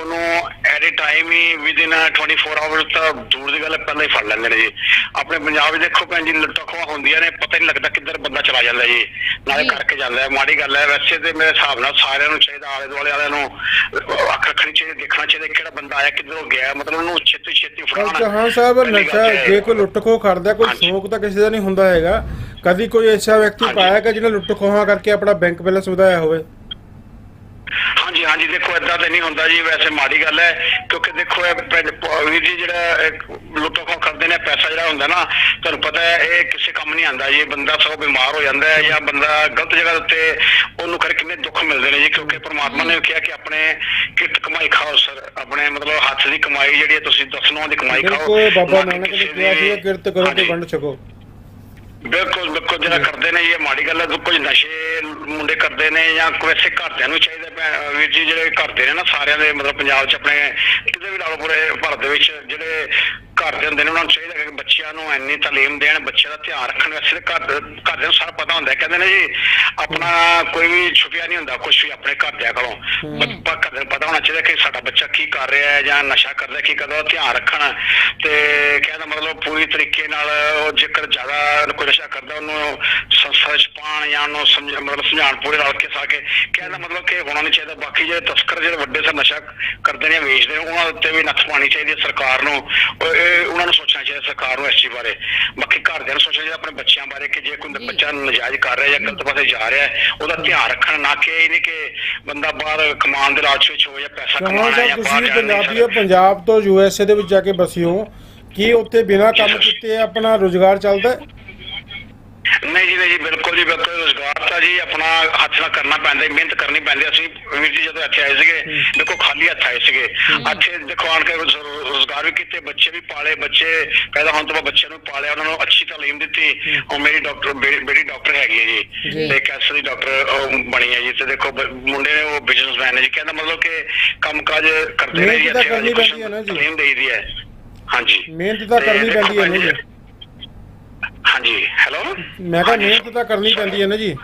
S3: ਉਹਨੂੰ ਐਟ ਏ ਟਾਈਮ ਹੀ ਵਿਦਿਨ 24 ਆਵਰਸ ਤਾਂ ਦੂਰ ਦੀ ਗੱਲ ਹੈ, ਪਹਿਲਾਂ ਹੀ ਫੜ ਲੈਂਦੇ ਨੇ ਜੀ ਆਪਣੇ ਪੰਜਾਬ ਵਿੱਚ ਦੇਖੋ ਭੈਣ ਜੀ ਲੁੱਟਾਂ ਖੋਹਾਂ ਹੁੰਦੀਆਂ ਨੇ ਪਤਾ ਨਹੀਂ ਲੱਗਦਾ ਕਿੱਧਰ ਬੰਦਾ ਚਲਾ ਜਾਂਦਾ ਜੀ ਨਾਲੇ। ਕਰਕੇ ਜਾਂਦਾ ਹੈ ਮਾੜੀ ਗੱਲ ਹੈ ਵੈਸੇ ਤੇ ਮੇਰੇ ਹਿਸਾਬ ਨਾਲ ਸਾਰਿਆਂ ਨੂੰ ਚਾਹੀਦਾ ਆਲੇ ਦੁਆਲੇ ਵਾਲਿਆਂ ਨੂੰ ਅੱਖ ਰੱਖਣੀ ਚਾਹੀਦੀ ਦੇਖਣਾ ਚਾਹੀਦਾ ਕਿਹੜਾ ਬੰਦਾ ਆਇਆ ਕਿੱਧਰੋਂ ਗਿਆ ਮਤਲਬ ਉਹਨੂੰ ਛੇਤੀ ਛੇਤੀ ਫੜਾਉਣਾ
S2: ਜਹਾਂ ਸਾਹਿਬ ਨਸ਼ਾ। ਜੇ ਕੋਈ ਲੁੱਟ ਖੋਹ ਕਰਦਾ ਕੋਈ। ਸ਼ੌਕ ਤਾਂ ਕਿਸੇ ਦਾ ਨਹੀਂ ਹੁੰਦਾ ਹੈਗਾ ਕਦੀ ਕੋਈ ਐਸਾ ਵਿਅਕਤੀ। ਪਾਇਆ ਕਿ ਜਿਹਨੇ ਲੁੱਟ ਖੋਹਾਂ ਕਰਕੇ ਆਪਣਾ ਬੈਂਕ ਬੈਲੈਂਸ ਵਧਾਇਆ ਹੋਵੇ
S3: ਹਾਂਜੀ ਹਾਂਜੀ ਦੇਖੋ ਇਦਾਂ ਤੇ ਨਹੀਂ ਹੁੰਦਾ ਜੀ ਵੈਸੇ ਮਾੜੀ ਗੱਲ ਹੈ ਕਿਉਂਕਿ ਦੇਖੋ ਇਹ ਪਿੰਡ ਵੀਰ ਜੀ ਜਿਹੜਾ ਲੁੱਟੋ ਖੋ ਕਰਦੇ ਨੇ ਪੈਸਾ ਜਿਹੜਾ ਹੁੰਦਾ ਨਾ ਤੁਹਾਨੂੰ ਪਤਾ ਹੈ ਇਹ ਕਿਸੇ ਕੰਮ ਨਹੀਂ ਆਂਦਾ ਜੀ ਬੰਦਾ ਸਭ ਬਿਮਾਰ ਹੋ ਜਾਂਦਾ ਹੈ ਜਾਂ ਬੰਦਾ ਗਲਤ ਜਗ੍ਹਾ ਦੇ ਉੱਤੇ ਉਹਨੂੰ ਕਰ ਕਿੰਨੇ ਦੁੱਖ ਮਿਲਦੇ ਨੇ ਜੀ ਕਿਉਂਕਿ ਪ੍ਰਮਾਤਮਾ ਨੇ ਕਿਹਾ ਕਿ ਆਪਣੇ ਕਿਰਤ ਕਮਾਈ ਖਾਓ ਸਰ ਆਪਣੇ ਮਤਲਬ ਹੱਥ ਦੀ ਕਮਾਈ ਜਿਹੜੀ ਤੁਸੀਂ ਦਸਨੋਂ ਦੀ ਕਮਾਈ ਖਾਓ
S2: ਬਾਬਾ ਨਾਨਕ ਨੇ ਕਿਹਾ ਸੀ ਕਿਰਤ ਕਰੋ ਤੇ। ਵੰਡ ਛਕੋ
S3: ਬਿਲਕੁਲ ਬਿਲਕੁਲ ਜਿਹੜਾ ਕਰਦੇ ਨੇ ਇਹ ਮਾੜੀ ਗੱਲ ਹੈ ਕੁਝ ਨਸ਼ੇ ਮੁੰਡੇ ਕਰਦੇ ਨੇ ਜਾਂ ਕੋਈ ਵੈਸੇ ਘਰਦਿਆਂ ਨੂੰ ਚਾਹੀਦਾ ਵੀਰ ਜੀ ਜਿਹੜੇ ਘਰਦੇ ਨੇ ਨਾ ਸਾਰਿਆਂ ਦੇ ਮਤਲਬ ਪੰਜਾਬ 'ਚ ਆਪਣੇ ਕਿਤੇ ਵੀ ਲਾ ਲਓ ਪੂਰੇ ਭਾਰਤ ਦੇ ਵਿੱਚ ਜਿਹੜੇ ਘਰ ਦੇ ਹੁੰਦੇ ਨੇ ਉਹਨਾਂ ਨੂੰ ਚਾਹੀਦਾ ਕਿ ਬੱਚਿਆਂ ਨੂੰ ਇੰਨੀ ਤਾਲੀਮ ਦੇਣ ਬੱਚਿਆਂ ਦਾ ਧਿਆਨ ਰੱਖਣ ਵਾਸਤੇ ਘਰ ਘਰਦਿਆਂ ਨੂੰ ਸਾਰਾ ਪਤਾ ਹੁੰਦਾ। ਹੈ। ਕਹਿੰਦੇ ਨੇ ਜੀ ਆਪਣਾ ਕੋਈ ਵੀ ਛੁਪਿਆ ਨਹੀਂ ਹੁੰਦਾ ਕੁਝ ਵੀ ਆਪਣੇ ਘਰਦਿਆਂ ਕੋਲੋਂ। ਪਰ ਘਰਦਿਆਂ ਨੂੰ ਪਤਾ ਹੋਣਾ ਚਾਹੀਦਾ ਕਿ ਸਾਡਾ ਬੱਚਾ ਕੀ ਕਰ ਰਿਹਾ ਹੈ ਜਾਂ ਨਸ਼ਾ ਕਰਦਾ ਹੈ, ਕੀ ਕਰਦਾ ਧਿਆਨ ਰੱਖਣ। ਤੇ ਕਹਿੰਦਾ ਮਤਲਬ ਪੂਰੀ ਤਰੀਕੇ ਨਾਲ ਉਹ ਜੇਕਰ ਜ਼ਿਆਦਾ ਕੋਈ ਨਸ਼ਾ ਕਰਦਾ ਉਹਨੂੰ ਸੰਸਥਾ ਚ ਪਾਣ ਜਾਂ ਉਹਨੂੰ ਸਮਝਾਉਣ ਪੂਰੇ ਰਲ ਕੇ ਸਾ ਕੇ। ਕਹਿੰਦਾ ਮਤਲਬ ਕਿ ਹੋਣਾ ਨਹੀਂ ਚਾਹੀਦਾ ਬਾਕੀ ਜਿਹੜੇ ਤਸਕਰ ਜਿਹੜੇ ਵੱਡੇ ਸਾ ਨਸ਼ਾ ਕਰਦੇ ਨੇ ਵੇਚਦੇ ਨੇ ਉਹਨਾਂ ਉੱਤੇ ਵੀ ਨੱਥ ਪਾਣੀ ਚਾਹੀਦੀ ਹੈ ਸਰਕਾਰ ਨੂੰ। ਉਹ ਇਹ ਉਹਨਾਂ ਨੂੰ ਸੋਚਣਾ ਚਾਹੀਦਾ ਸਰਕਾਰ ਨੂੰ ਇਸ ਚੀਜ਼ ਬਾਰੇ। ਬਾਕੀ ਘਰਦਿਆਂ ਨੂੰ ਸੋਚਣਾ ਚਾਹੀਦਾ ਆਪਣੇ ਬੱਚਿਆਂ ਬਾਰੇ ਕਿ ਜੇ ਕੋਈ। ਬੱਚਾ ਨਜਾਇਜ਼ ਕਰ ਰਿਹਾ ਜਾਂ ਗਲਤ ਪਾਸੇ ਜਾ ਰਿਹਾ ਹੈ ਉਹਦਾ ਧਿਆਨ ਰੱਖਣ ਨਾ ਕਿ ਇਹ ਨਹੀਂ ਕਿ ਬੰਦਾ ਬਾਹਰ ਕਮਾਉਣ ਦੇ ਲਾਲਚ ਵਿੱਚ ਹੋਵੇ ਜਾਂ ਪੈਸਾ ਕਮਾਉਣਾ ਹੈ ਜਾਂ ਬਾਹਰ
S2: ਪੰਜਾਬੀ ਹੋ ਪੰਜਾਬ ਤੋਂ ਯੂਐਸਏ ਦੇ ਵਿੱਚ ਜਾ ਕੇ ਬਸੀ ਹੋ ਕੀ ਉੱਥੇ ਬਿਨਾਂ ਕੰਮ ਕੀਤੇ ਆਪਣਾ ਰੋਜ਼ਗਾਰ ਚੱਲਦਾ ਹੈ?
S3: ਨਹੀਂ ਜੀ ਨਹੀਂ ਜੀ ਬਿਲਕੁਲ ਜੀ ਬਿਲਕੁਲ ਰੋਜ਼ਗਾਰ ਤਾਂ ਜੀ ਆਪਣਾ ਹੱਥ ਨਾਲ ਕਰਨਾ ਪੈਂਦਾ ਜੀ, ਮਿਹਨਤ ਕਰਨੀ ਪੈਂਦੀ ਹੈ। ਅਸੀਂ ਵੀਰ ਜੀ ਜਦੋਂ ਇੱਥੇ ਆਏ ਸੀਗੇ ਦੇਖੋ ਖਾਲੀ ਹੱਥ ਆਏ ਸੀਗੇ। ਇੱਥੇ ਦੇਖੋ ਆਣ ਕੇ ਰੋਜ਼- ਰੋਜ਼ਗਾਰ ਵੀ ਕੀਤੇ ਬੱਚੇ ਵੀ ਪਾਲੇ ਬੱਚੇ ਪੈਦਾ ਹੋਣ ਤੋਂ ਬਾਅਦ ਬੱਚਿਆਂ ਨੂੰ ਪਾਲਿਆ ਉਹਨਾਂ ਨੂੰ ਅੱਛੀ ਤਾਲੀਮ ਦਿੱਤੀ। ਉਹ ਮੇਰੀ ਡਾਕਟਰ ਬੇ- ਬੇਟੀ ਡਾਕਟਰ ਹੈਗੀ ਹੈ ਜੀ।
S1: ਜੀ।
S3: ਤੇ ਕੈਂਸਰ ਦੀ ਡਾਕਟਰ ਬਣੀ ਹੈ ਜੀ ਤੇ ਦੇਖੋ ਬ- ਮੁੰਡੇ ਨੇ ਉਹ ਬਿਜ਼ਨਸਮੈਨ ਹੈ ਜੀ। ਕਹਿੰਦਾ ਮਤਲਬ ਕਿ ਕੰਮਕਾਜ ਕਰਦੇ ਨੇ ਜੀ
S2: ਤਾਂ ਕਰਨੀ ਪੈਂਦੀ ਹੈ ਨਾ ਜੀ।
S3: ਤਾਲੀਮ ਦੇਈਦੀ ਹੈ। ਹਾਂਜੀ।
S2: ਮਿਹਨਤ ਤਾਂ
S3: ਤੇ
S2: ਕਰਨੀ
S3: ਦੇਖੋ
S2: ਪੈਂਦੀ ਹੈ ਨਾ ਜੀ
S3: ਹਾਂਜੀ ਹੈਲੋ
S2: ਮੈਂ ਕਿਹਾ ਮਿਹਨਤ ਤਾਂ ਕਰਨੀ ਪੈਂਦੀ ਹੈ ਨਾ ਜੀ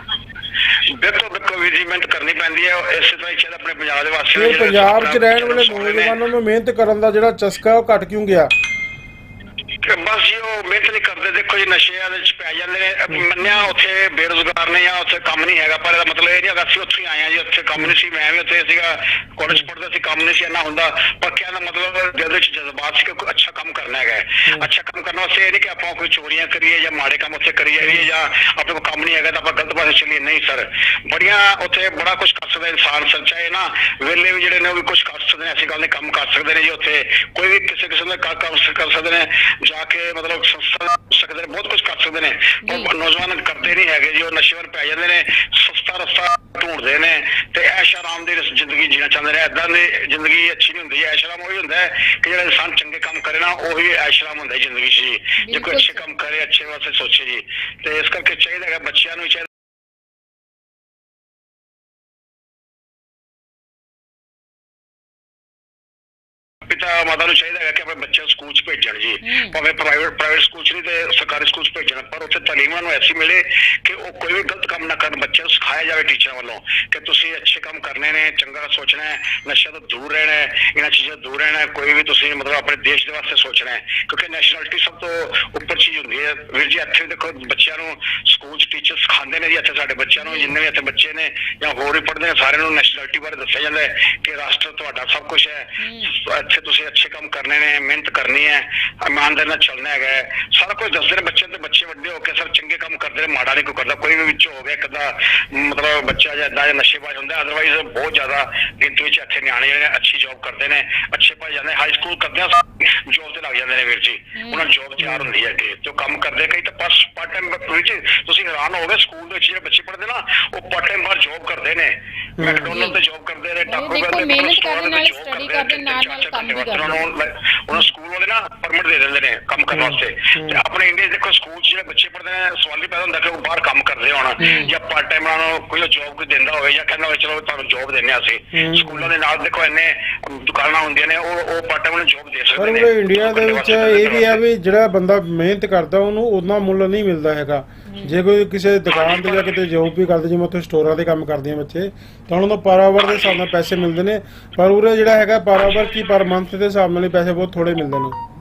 S3: ਬਿਲਕੁਲ ਬਿਲਕੁਲ ਵੀਰ ਜੀ ਮਿਹਨਤ ਕਰਨੀ ਪੈਂਦੀ ਹੈ ਇਸੇ ਤਰ੍ਹਾਂ ਹੀ ਆਪਣੇ ਪੰਜਾਬ ਦੇ ਵਾਸੀਆਂ ਜਿਹੜੇ
S2: ਪੰਜਾਬ 'ਚ ਰਹਿਣ ਵਾਲੇ
S3: ਨੂੰ ਨੇ।
S2: ਨੌਜਵਾਨਾਂ ਨੂੰ ਮਿਹਨਤ ਕਰਨ ਦਾ ਜਿਹੜਾ ਚਸਕਾ ਹੈ ਉਹ ਘਟ ਕਿਉਂ ਗਿਆ
S3: ਬਸ ਜੀ ਉਹ ਮਿਹਨਤ ਨਹੀਂ ਕਰਦੇ ਦੇਖੋ ਜੀ ਨਸ਼ਿਆਂ ਦੇ ਵਿੱਚ ਪੈ ਜਾਂਦੇ ਨੇ। ਮੰਨਿਆ ਉੱਥੇ ਬੇਰੁਜ਼ਗਾਰ ਨੇ ਜਾਂ ਉੱਥੇ ਕੰਮ ਨਹੀਂ ਹੈਗਾ ਪਰ ਇਹਦਾ ਮਤਲਬ ਇਹ ਨਹੀਂ ਹੈਗਾ ਅਸੀਂ ਉੱਥੇ ਆਏ ਆ ਜੀ ਉੱਥੇ ਕੰਮ ਨਹੀਂ ਸੀ ਮੈਂ ਵੀ ਉੱਥੇ ਸੀਗਾ ਕਾਲਜ ਪੜ੍ਹਦਾ ਸੀ ਕੰਮ ਨਹੀਂ ਸੀ ਇੰਨਾ ਹੁੰਦਾ। ਪਰ ਕਹਿਣ ਦਾ ਮਤਲਬ ਦਿਲ ਵਿੱਚ ਜਜ਼ਬਾਤ ਸੀ ਕਿ ਕੋਈ ਅੱਛਾ ਕੰਮ ਕਰਨਾ ਹੈਗਾ। ਅੱਛਾ ਕੰਮ ਕਰਨ ਵਾਸਤੇ ਇਹ ਨਹੀਂ ਕਿ ਆਪਾਂ ਕੋਈ ਚੋਰੀਆਂ ਕਰੀਏ ਜਾਂ ਮਾੜੇ ਕੰਮ ਉੱਥੇ ਕਰੀਏ ਜਾਂ ਆਪਣੇ ਕੋਲ ਕੰਮ ਨਹੀਂ ਹੈਗਾ ਤਾਂ ਆਪਾਂ ਗਲਤ ਪਾਸੇ ਚੱਲੀਏ। ਨਹੀਂ ਸਰ ਬੜੀਆਂ ਉੱਥੇ ਬੜਾ ਕੁਝ ਕਰ ਸਕਦਾ ਇਨਸਾਨ ਸੱਚਾ ਹੈ ਨਾ ਵੇਲੇ ਵੀ ਜਿਹੜੇ ਨੇ ਉਹ ਵੀ ਕੁਝ ਕਰ ਸਕਦੇ ਨੇ ਐਸੀ ਗੱਲ ਨਹੀਂ ਕੰਮ ਕਰ ਸਕਦੇ ਨੇ ਜੀ ਉੱਥੇ। ਕੋਈ ਵੀ ਕਿਸੇ ਕਿਸਮ ਦਾ ਕੰਮ ਕੰਮ ਕਰ ਸਕਦੇ ਨੇ ਜਾ ਕੇ ਮਤਲਬ ਸੰਸਥਾ ਹੋ ਸਕਦੇ ਨੇ ਬਹੁਤ ਕੁਝ ਕਰ ਸਕਦੇ ਨੇ। ਪਰ ਨੌਜਵਾਨ ਕਰਦੇ ਨਹੀਂ ਹੈਗੇ ਜੀ ਉਹ ਨਸ਼ੇ ਵੱਲ ਪੈ ਜਾਂਦੇ ਨੇ ਸਸਤਾ ਰਸਤਾ ਢੂੰਡਦੇ ਨੇ ਤੇ ਐਸ਼ ਆਰਾਮ ਦੀ ਜ਼ਿੰਦਗੀ ਜੀਣਾ ਚਾਹੁੰਦੇ ਨੇ। ਐਦਾਂ ਦੀ ਜ਼ਿੰਦਗੀ ਅੱਛੀ ਨਹੀਂ ਹੁੰਦੀ। ਐਸ਼ ਆਰਾਮ ਉਹੀ ਹੁੰਦਾ ਹੈ ਕਿ ਜਿਹੜਾ ਇਨਸਾਨ ਚੰਗੇ ਕੰਮ ਕਰੇ ਨਾ ਉਹੀ ਐਸ਼ ਆਰਾਮ ਹੁੰਦਾ ਹੈ ਜ਼ਿੰਦਗੀ 'ਚ ਜੀ। ਕੋਈ ਅੱਛੇ। ਕੰਮ ਕਰੇ ਅੱਛੇ ਵਾਸਤੇ ਸੋਚੇ ਜੀ। ਤੇ ਇਸ ਕਰਕੇ ਚਾਹੀਦਾ ਹੈਗਾ ਬੱਚਿਆਂ ਨੂੰ ਚਾਹੀਦਾ ਪਿਤਾ ਮਾਤਾ ਨੂੰ ਚਾਹੀਦਾ ਹੈਗਾ ਕਿ ਆਪਣੇ ਬੱਚਿਆਂ ਨੂੰ ਸਕੂਲ 'ਚ ਭੇਜਣ ਜੀ।
S1: ਹੂੰ।
S3: ਭਾਵੇਂ ਪ੍ਰਾਈਵੇਟ ਪ੍ਰਾਈਵੇਟ ਸਕੂਲ 'ਚ ਨਹੀਂ ਤੇ ਸਰਕਾਰੀ ਸਕੂਲ 'ਚ ਭੇਜਣ ਪਰ ਉੱਥੇ ਤਾਲੀਮਾਂ ਨੂੰ ਐਸੀ ਮਿਲੇ ਕਿ ਉਹ ਕੋਈ ਵੀ ਗਲਤ ਕੰਮ ਨਾ ਕਰਨ ਬੱਚਿਆਂ ਨੂੰ ਸਿਖਾਇਆ ਜਾਵੇ ਟੀਚਰਾਂ ਵੱਲੋਂ ਕਿ ਤੁਸੀਂ ਅੱਛੇ ਕੰਮ ਕਰਨੇ ਨੇ ਚੰਗਾ ਸੋਚਣਾ ਹੈ ਨਸ਼ਿਆਂ ਤੋਂ ਦੂਰ ਰਹਿਣਾ ਹੈ ਇਹਨਾਂ ਚੀਜ਼ਾਂ ਤੋਂ ਦੂਰ ਰਹਿਣਾ ਹੈ ਕੋਈ ਵੀ ਤੁਸੀਂ ਮਤਲਬ ਆਪਣੇ ਦੇਸ਼ ਦੇ ਵਾਸਤੇ ਸੋਚਣਾ ਹੈ ਕਿਉਂਕਿ ਨੈਸ਼ਨੈਲਿਟੀ ਸਭ ਤੋਂ ਉੱਪਰ ਚੀਜ਼ ਹੁੰਦੀ ਹੈ। ਵੀਰ ਜੀ ਇੱਥੇ ਦੇਖੋ ਬੱਚਿਆਂ ਨੂੰ ਸਕੂਲ 'ਚ ਟੀਚਰ ਸਿਖਾਉਂਦੇ ਨੇ ਜੀ ਇੱਥੇ ਸਾਡੇ ਬੱਚਿਆਂ ਨੂੰ ਜਿੰਨੇ ਵੀ ਇੱਥੇ ਬੱਚੇ ਨੇ ਜਾਂ ਹੋਰ ਵੀ ਪੜ੍ਹਦੇ ਨੇ ਸਾਰਿਆਂ ਨੂੰ ਨੈਸ਼ਨੈਲਿਟੀ ਬਾਰੇ ਦੱਸਿਆ ਜਾਂਦਾ ਹੈ ਕਿ ਰਾਸ਼ਟਰ ਤੁਹਾਡਾ ਸਭ ਕੁਝ ਹੈ। ਇੱਥੇ ਤੁਸੀਂ ਅੱਛੇ ਕੰਮ ਕਰਨੇ ਨੇ ਮਿਹਨਤ ਕਰਨੀ ਹੈ ਇਮਾਨਦਾਰੀ ਨਾਲ ਚੱਲਣਾ ਹੈਗਾ ਹੈ। ਸਾਰਾ ਕੁਝ ਦੱਸਦੇ ਨੇ ਬੱਚੇ ਤੇ ਬੱਚੇ ਵੱਡੇ ਹੋ ਕੇ ਸਭ ਚੰਗੇ ਕੰਮ ਕਰਦੇ ਨੇ ਮਾੜਾ ਨਹੀਂ ਕੋਈ ਕਰਦਾ। ਕੋਈ ਵੀ ਵਿੱਚ ਹੋ ਗਿਆ ਕਦਾ ਮਤਲਬ ਬੱਚਾ ਜਾਂ ਜਾਂ ਨਸ਼ੇਬਾਜ਼ ਹੁੰਦਾ ਅਦਰਵਾਈਜ਼ ਬਹੁਤ ਜ਼ਿਆਦਾ ਗਿਣਤੀ ਵਿੱਚ ਇੱਥੇ ਨਿਆਣੇ ਜਿਹੜੇ ਨੇ ਅੱਛੀ ਜੌਬ ਕਰਦੇ ਨੇ ਅੱਛੇ ਪਾਏ ਜਾਂਦੇ ਹਾਈ ਸਕੂਲ ਕਰਦੇ ਆ ਜੌਬ ਤੇ ਲੱਗ ਜਾਂਦੇ ਨੇ ਵੀਰ ਜੀ। ਉਹਨਾਂ ਨੂੰ ਜੌਬ ਤਿਆਰ ਹੁੰਦੀ ਹੈ ਅੱਗੇ। ਤੇ ਉਹ ਕੰਮ ਕਰਦੇ ਕਈ ਤਾਂ ਬਸ ਪਾਰਟ ਟਾਈਮ ਵੀਰ ਜੀ ਤੁਸੀਂ ਹੈਰਾਨ ਹੋਗੇ ਸਕੂਲ ਦੇ ਵਿੱਚ ਜਿਹੜੇ ਬੱਚੇ ਪੜ੍ਹਦੇ ਨਾ ਉਹ ਪਾਰਟ ਟਾਈਮ ਬਾਹਰ ਜੌਬ ਕਰਦੇ ਨੇ। ਮੈਕਡੋਨਲਡ ਤੇ ਜੌਬ ਕਰਦੇ ਨੇ ਟਾਕੋ
S1: ਦੇਖੋ,
S3: ਬੈਲ ਤੇ
S1: ਮਿਹਨਤ
S3: ਸਟੋਰਾਂ
S1: ਕਰਨ
S3: ਤੇ
S1: ਨਾਲ
S3: job
S1: study
S3: ਕਰਦੇ
S1: ਕਰਦੇ
S3: ਨੇ,
S1: ਨਾਲ
S3: ਚਾਰ-
S1: ਨਾਲ
S3: ਚਾਰ
S1: ਕੰਮ ਵੀ
S3: ਘੰਟੇ
S1: ਕਰਦੇ।
S3: ਉਹਨਾਂ ਨੂੰ ਉਹਨਾਂ ਸਕੂਲ ਵਾਲੇ ਨਾ ਪਰਮਿਟ ਦੇ ਦਿੰਦੇ ਨੇ ਕੰਮ ਕਰਨ ਵਾਸਤੇ। ਤੇ ਆਪਣੇ ਇੰਡੀਆ 'ਚ ਦੇਖੋ ਸਕੂਲ 'ਚ ਜਿਹੜੇ ਬੱਚੇ ਪੜ੍ਹਦੇ ਨੇ ਸਵਾਲ ਹੀ ਪੈਦਾ ਹੁੰਦਾ ਕਿ ਉਹ ਬਾਹਰ ਕੰਮ ਕਰਦੇ ਹੋਣ ਜਾਂ ਪਾਰਟ ਟਾਈਮ ਉਹਨਾਂ ਨੂੰ ਕੋਈ ਜੌਬ ਕੋਈ ਦਿੰਦਾ ਹੋਵੇ ਜਾਂ ਕਹਿੰਦਾ ਹੋਵੇ ਚਲੋ ਤੁਹਾਨੂੰ ਜੌਬ ਦਿੰਦੇ ਹਾਂ ਅਸੀਂ। ਸਕੂਲਾਂ ਦੇ ਨਾਲ ਦੇਖੋ ਇੰਨੇ ਦੁਕਾਨਾਂ ਹੁੰਦੀਆਂ ਨੇ ਉਹ ਉਹ ਪਾਰਟ ਟਾਈਮ ਨੂੰ ਜੌਬ ਦੇ
S2: ਪਰ
S3: ਸਕਦੇ ਨੇ।
S2: ਉਹ ਇੰਡੀਆ ਦੇ
S3: ਆਪਣੇ
S2: ਵਿੱਚ ਇਹ ਵੀ ਹੈ ਵੀ ਜਿਹੜਾ ਬੰਦਾ ਮਿਹਨਤ ਕਰਦਾ ਉਹਨੂੰ ਉਹਨਾਂ ਮੁੱਲ ਨਹੀਂ ਮਿਲਦਾ ਹੈਗਾ। ਜੇ ਕੋਈ ਕਿਸੇ ਦੁਕਾਨ ਤੇ ਜਾਂ ਕਿਤੇ ਜੋਬ ਵੀ ਕਰਦੇ, ਜਿਵੇਂ ਉੱਥੇ ਸਟੋਰਾਂ ਤੇ ਕੰਮ ਕਰਦੇ ਆ ਬੱਚੇ, ਤਾਂ ਉਹਨਾਂ ਨੂੰ ਪਰ ਆਵਰ ਦੇ ਹਿਸਾਬ ਨਾਲ ਪੈਸੇ ਮਿਲਦੇ ਨੇ। ਪਰ ਉਰੇ ਜਿਹੜਾ ਹੈਗਾ ਪਰ ਆਵਰ ਕੀ ਪਰ ਮੰਥ ਦੇ ਹਿਸਾਬ ਨਾਲ ਹੀ ਪੈਸੇ ਬਹੁਤ ਥੋੜੇ ਮਿਲਦੇ ਨੇ।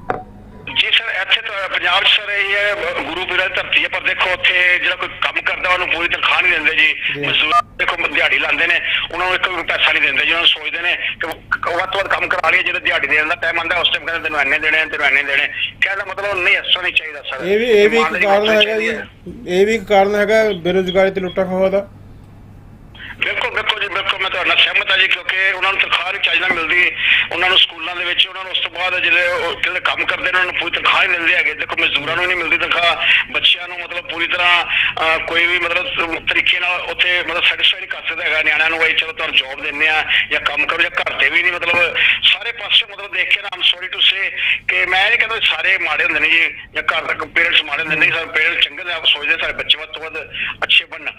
S3: ਇਹ ਗੁਰੂ ਪੀਰਾਂ ਦੀ ਧਰਤੀ ਹੈ ਪਰ ਦੇਖੋ ਉੱਥੇ ਜਿਹੜਾ ਕੋਈ ਕੰਮ ਕਰਦਾ ਉਹਨੂੰ ਪੂਰੀ ਤਨਖਾਹ ਨਹੀਂ ਦਿੰਦੇ ਜੀ। ਮਜ਼ਦੂਰ ਦੇਖੋ ਦਿਹਾੜੀ ਲਾਉਂਦੇ ਨੇ ਉਹਨਾਂ ਨੂੰ ਇੱਕ ਵੀ ਪੈਸਾ ਨਹੀਂ ਦਿੰਦੇ ਜੀ ਉਹਨਾਂ ਨੂੰ ਸੋਚਦੇ ਨੇ ਕਿ ਵੱਧ ਤੋਂ ਵੱਧ ਕੰਮ ਕਰਾ ਲਈਏ ਜਦੋਂ ਦਿਹਾੜੀ ਦੇਣ ਦਾ ਟਾਈਮ ਆਉਂਦਾ ਉਸ ਟਾਈਮ ਕਹਿੰਦੇ ਤੈਨੂੰ ਇੰਨੇ ਦੇਣੇ ਤੈਨੂੰ ਇੰਨੇ ਦੇਣੇ। ਕਹਿਣ ਦਾ ਮਤਲਬ ਨਹੀਂ ਤਰ੍ਹਾਂ ਨਹੀਂ ਚਾਹੀਦਾ ਸਰ।
S2: ਇਹ ਵੀ ਇਹ ਵੀ ਇੱਕ ਕਾਰਨ ਹੈਗਾ ਜੀ। ਇਹ ਵੀ ਇੱਕ ਕਾਰਨ ਹੈਗਾ ਬੇਰੁਜ਼ਗਾਰੀ ਤੇ ਲੁੱਟਾ ਖੋਹਾ ਦਾ।
S3: ਬਿਲਕੁਲ ਬਿਲਕੁਲ ਜੀ, ਬਿਲਕੁਲ ਮੈਂ ਤੁਹਾਡੇ ਨਾਲ ਸਹਿਮਤ ਹਾਂ ਜੀ, ਕਿਉਂਕਿ ਉਹਨਾਂ ਨੂੰ ਤਨਖਾਹ ਨਹੀਂ ਚਾਹੀਦਾ ਮਿਲਦੀ ਉਹਨਾਂ ਨੂੰ ਸਕੂਲਾਂ ਦੇ ਵਿੱਚ, ਉਹਨਾਂ ਨੂੰ ਉਸ ਤੋਂ ਬਾਅਦ ਜਿਹੜੇ ਉਹ, ਜਿਹੜੇ ਕੰਮ ਕਰਦੇ ਨੇ, ਉਹਨਾਂ ਨੂੰ ਪੂਰੀ ਤਨਖਾਹ ਨਹੀਂ ਮਿਲਦੀ ਹੈਗੇ ਦੇਖੋ, ਮਜ਼ਦੂਰਾਂ ਨੂੰ ਨਹੀਂ ਮਿਲਦੀ ਤਨਖਾਹ। ਬੱਚਿਆਂ ਨੂੰ ਮਤਲਬ ਪੂਰੀ ਤਰ੍ਹਾਂ ਕੋਈ ਵੀ ਮਤਲਬ ਤਰੀਕੇ ਨਾਲ ਉੱਥੇ ਮਤਲਬ ਸੈਟੀਸਫਾਈ ਨਹੀਂ ਕਰ ਸਕਦਾ ਹੈਗਾ। ਨਿਆਣਿਆਂ ਨੂੰ ਬਈ ਚਲੋ ਤੁਹਾਨੂੰ ਜੌਬ ਦਿੰਨੇ ਆ ਜਾਂ ਕੰਮ ਕਰੋ ਜਾਂ ਘਰ ਤੇ ਵੀ ਨਹੀਂ, ਮਤਲਬ ਸਾਰੇ ਪਾਸੇ ਮਤਲਬ ਦੇਖ ਕੇ ਨਾ ਆਮ ਸੌਰੀ ਟੂ ਸੇ ਕਿ ਮੈਂ ਨਹੀਂ ਕਹਿੰਦਾ ਸਾਰੇ ਮਾੜੇ ਹੁੰਦੇ ਨੇ ਜੀ, ਜਾਂ ਘਰ ਤੱਕ ਪੇਰੈਂਟਸ ਮਾੜੇ ਹੁੰਦੇ ਨੇ, ਸਾਰੇ ਪੇਰੈਂਟਸ ਚੰਗੇ ਨੇ, ਆਪ ਸੋਚਦੇ ਸਾਡੇ ਬੱਚੇ ਵੱਧ ਤੋਂ ਵੱਧ ਅੱਛੇ ਬਣਨ।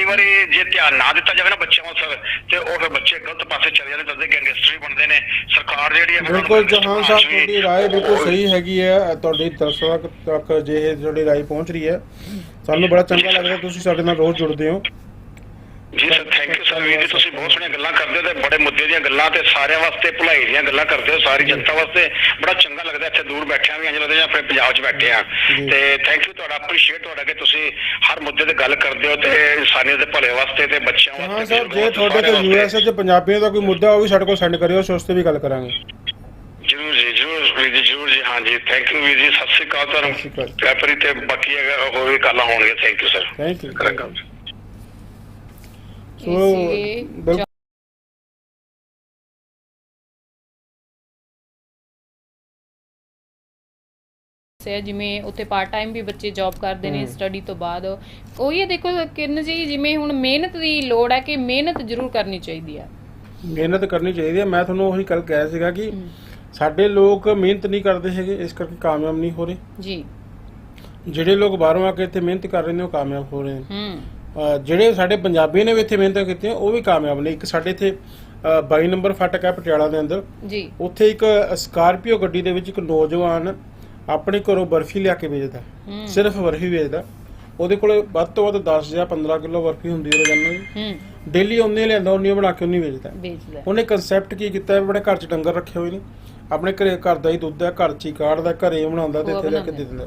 S3: ਕਈ ਵਾਰੀ ਜੇ ਧਿਆਨ ਨਾ ਦਿੱਤਾ ਜਾਵੇ ਨਾ ਬੱਚਿਆਂ ਸਰ ਤੇ ਉਹ ਫਿਰ ਬੱਚੇ ਗਲਤ ਪਾਸੇ ਚਲੇ ਜਾਂਦੇ ਤਦੇ ਗੈਂਗਸਟਰ ਬਣਦੇ ਨੇ ਸਰਕਾਰ ਜਿਹੜੀ ਹੈ ਨੂੰ
S2: ਬਿਲਕੁਲ ਜਹਾਨ ਸਾਹਿਬ ਤੁਹਾਡੀ ਰਾਏ ਬਿਲਕੁਲ ਸਹੀ ਹੈਗੀ ਹੈ ਤੁਹਾਡੀ ਦਰਸ਼ਕਾਂ ਤੱਕ ਜੇ ਤੁਹਾਡੀ ਰਾਏ ਪਹੁੰਚ ਰਹੀ ਹੈ ਸਾਨੂੰ ਬੜਾ ਚੰਗਾ ਲੱਗਦਾ ਤੁਸੀਂ ਸਾਡੇ ਨਾਲ ਰੋਜ਼ ਜੁੜਦੇ ਹੋ।
S3: ਜੀ ਸਰ ਥੈਂਕ ਯੂ ਸਰ ਵੀਰ ਜੀ ਤੁਸੀਂ ਬਹੁਤ ਸੋਹਣੀਆਂ ਗੱਲਾਂ ਕਰਦੇ ਹੋ ਤੇ ਬੜੇ ਮੁੱਦੇ ਦੀਆਂ ਗੱਲਾਂ ਤੇ ਸਾਰਿਆਂ ਵਾਸਤੇ ਭਲਾਈ ਦੀਆਂ ਗੱਲਾਂ ਕਰਦੇ ਹੋ ਸਾਰੀ ਜਨਤਾ ਵਾਸਤੇ। ਬੜਾ ਚੰਗਾ ਲੱਗਦਾ ਇੱਥੇ ਦੂਰ ਬੈਠਿਆਂ ਵੀ ਇੰਜ ਲੱਗਦਾ ਜਿਵੇਂ ਆਪਣੇ ਪੰਜਾਬ 'ਚ ਬੈਠੇ ਆ। ਤੇ ਥੈਂਕ ਯੂ ਤੁਹਾਡਾ ਅਪਰੀਸ਼ੀਏਟ ਤੁਹਾਡਾ ਕਿ ਤੁਸੀਂ ਹਰ ਮੁੱਦੇ ਤੇ ਗੱਲ ਕਰਦੇ ਹੋ ਤੇ ਇਨਸਾਨੀਅਤ ਦੇ ਭਲੇ ਵਾਸਤੇ ਤੇ ਬੱਚਿਆਂ
S2: ਹਾਂ
S3: ਵਾਸਤੇ
S2: ਸਰ ਜੇ ਤੁਹਾਡੇ
S3: ਵਾਸਤੇ।
S2: ਯੂਐਸਏ 'ਚ ਪੰਜਾਬੀਆਂ ਦਾ ਕੋਈ ਮੁੱਦਾ ਉਹ ਵੀ ਸਾਡੇ ਕੋਲ ਸੈਂਡ ਕਰਿਓ ਉਸ ਤੇ ਵੀ ਗੱਲ ਕਰਾਂਗੇ।
S3: ਜਰੂਰ ਜੀ ਜਰੂਰ ਵੀਰ ਜੀ ਜਰੂਰ ਜੀ ਹਾਂ ਜੀ ਥੈਂਕ ਯੂ ਵੀਰ ਜੀ ਸਤਿ ਸ਼੍ਰੀ ਅਕਾਲ ਤੁਹਾਨੂੰ। ਪੈਪਰੀ ਤੇ ਬਾਕੀ ਅਗਰ ਹੋਰ ਵੀ ਗੱਲਾਂ ਹੋਣਗੀਆਂ thank you sir
S2: thank you
S3: ਕਰਾਂਗਾ।
S2: ਸੋ ਬਿਲਕੁਲ।
S1: ਸੇ ਜਿਵੇਂ ਉੱਥੇ ਪਾਰਟ ਟਾਈਮ ਵੀ ਬੱਚੇ ਜੌਬ ਕਰਦੇ ਨੇ ਸਟੱਡੀ ਤੋਂ ਬਾਅਦ। ਉਹੀ ਹੈ ਦੇਖੋ ਕਿਰਨ ਜੀ ਜਿਵੇਂ ਹੁਣ ਮਿਹਨਤ ਦੀ ਲੋੜ ਹੈ ਕਿ ਮਿਹਨਤ ਜ਼ਰੂਰ ਕਰਨੀ ਚਾਹੀਦੀ ਹੈ।
S2: ਮਿਹਨਤ ਕਰਨੀ ਚਾਹੀਦੀ ਹੈ। ਮੈਂ ਤੁਹਾਨੂੰ ਉਹੀ ਕੱਲ ਕਿਹਾ ਸੀਗਾ ਕਿ ਸਾਡੇ ਲੋਕ ਮਿਹਨਤ ਨਹੀਂ ਕਰਦੇ ਹੈਗੇ ਇਸ ਕਰਕੇ ਕਾਮਯਾਬ ਨਹੀਂ ਹੋ ਰਹੇ।
S1: ਜੀ।
S2: ਜਿਹੜੇ ਲੋਕ ਬਾਹਰੋਂ ਆ ਕੇ ਇੱਥੇ ਮਿਹਨਤ ਕਰ ਰਹੇ ਨੇ ਉਹ ਕਾਮਯਾਬ ਹੋ ਰਹੇ ਨੇ।
S1: ਹੂੰ।
S2: ਜਿਹੜੇ ਸਾਡੇ ਪੰਜਾਬੀ ਨੇ ਵੀ ਇੱਥੇ ਮਿਹਨਤ ਕੀਤੀਆਂ ਉਹ ਵੀ ਕਾਮਯਾਬ ਨੇ। ਇੱਕ ਸਾਡੇ ਇੱਥੇ ਅਹ 22 ਨੰਬਰ ਫਾਟਕ ਹੈ ਪਟਿਆਲਾ ਦੇ ਅੰਦਰ।
S1: ਜੀ।
S2: ਉੱਥੇ ਇੱਕ ਸਕਾਰਪੀਓ ਗੱਡੀ ਦੇ ਵਿੱਚ ਇੱਕ ਨੌਜਵਾਨ ਆਪਣੇ ਘਰੋਂ ਬਰਫੀ ਲਿਆ ਕੇ ਵੇਚਦਾ। ਸਿਰਫ ਬਰਫੀ ਵੇਚਦਾ। ਉਹਦੇ ਕੋਲ ਵੱਧ ਤੋਂ ਵੱਧ 10 ਜਾਂ 15 ਕਿਲੋ ਬਰਫੀ ਹੁੰਦੀ ਹੈ ਰੋਜ਼ਾਨਾ
S1: ਹੂੰ।
S2: ਡੇਲੀ ਉਹਨੇ ਲਿਆਂਦਾ ਉਹਨੇ ਬਣਾ ਕੇ ਉਹਨੇ ਵੇਚਦਾ।
S1: ਵੇਚਦਾ
S2: ਉਹਨੇ ਕਨਸੈਪਟ ਕੀ ਕੀਤਾ ਹੈ ਆਪਣੇ ਘਰ 'ਚ ਡੰਗਰ ਰੱਖੇ ਹੋਏ ਨੇ। ਆਪਣੇ ਘਰੇ ਘਰ ਦਾ ਹੀ ਦੁੱਧ ਹੈ ਘਰ 'ਚ ਹੀ ਕਾੜਦਾ ਘਰੇ ਬਣਾਉਂਦਾ ਤੇ ਇੱਥੇ ਜਾ ਕੇ ਦੇ। ਦਿੰਦਾ।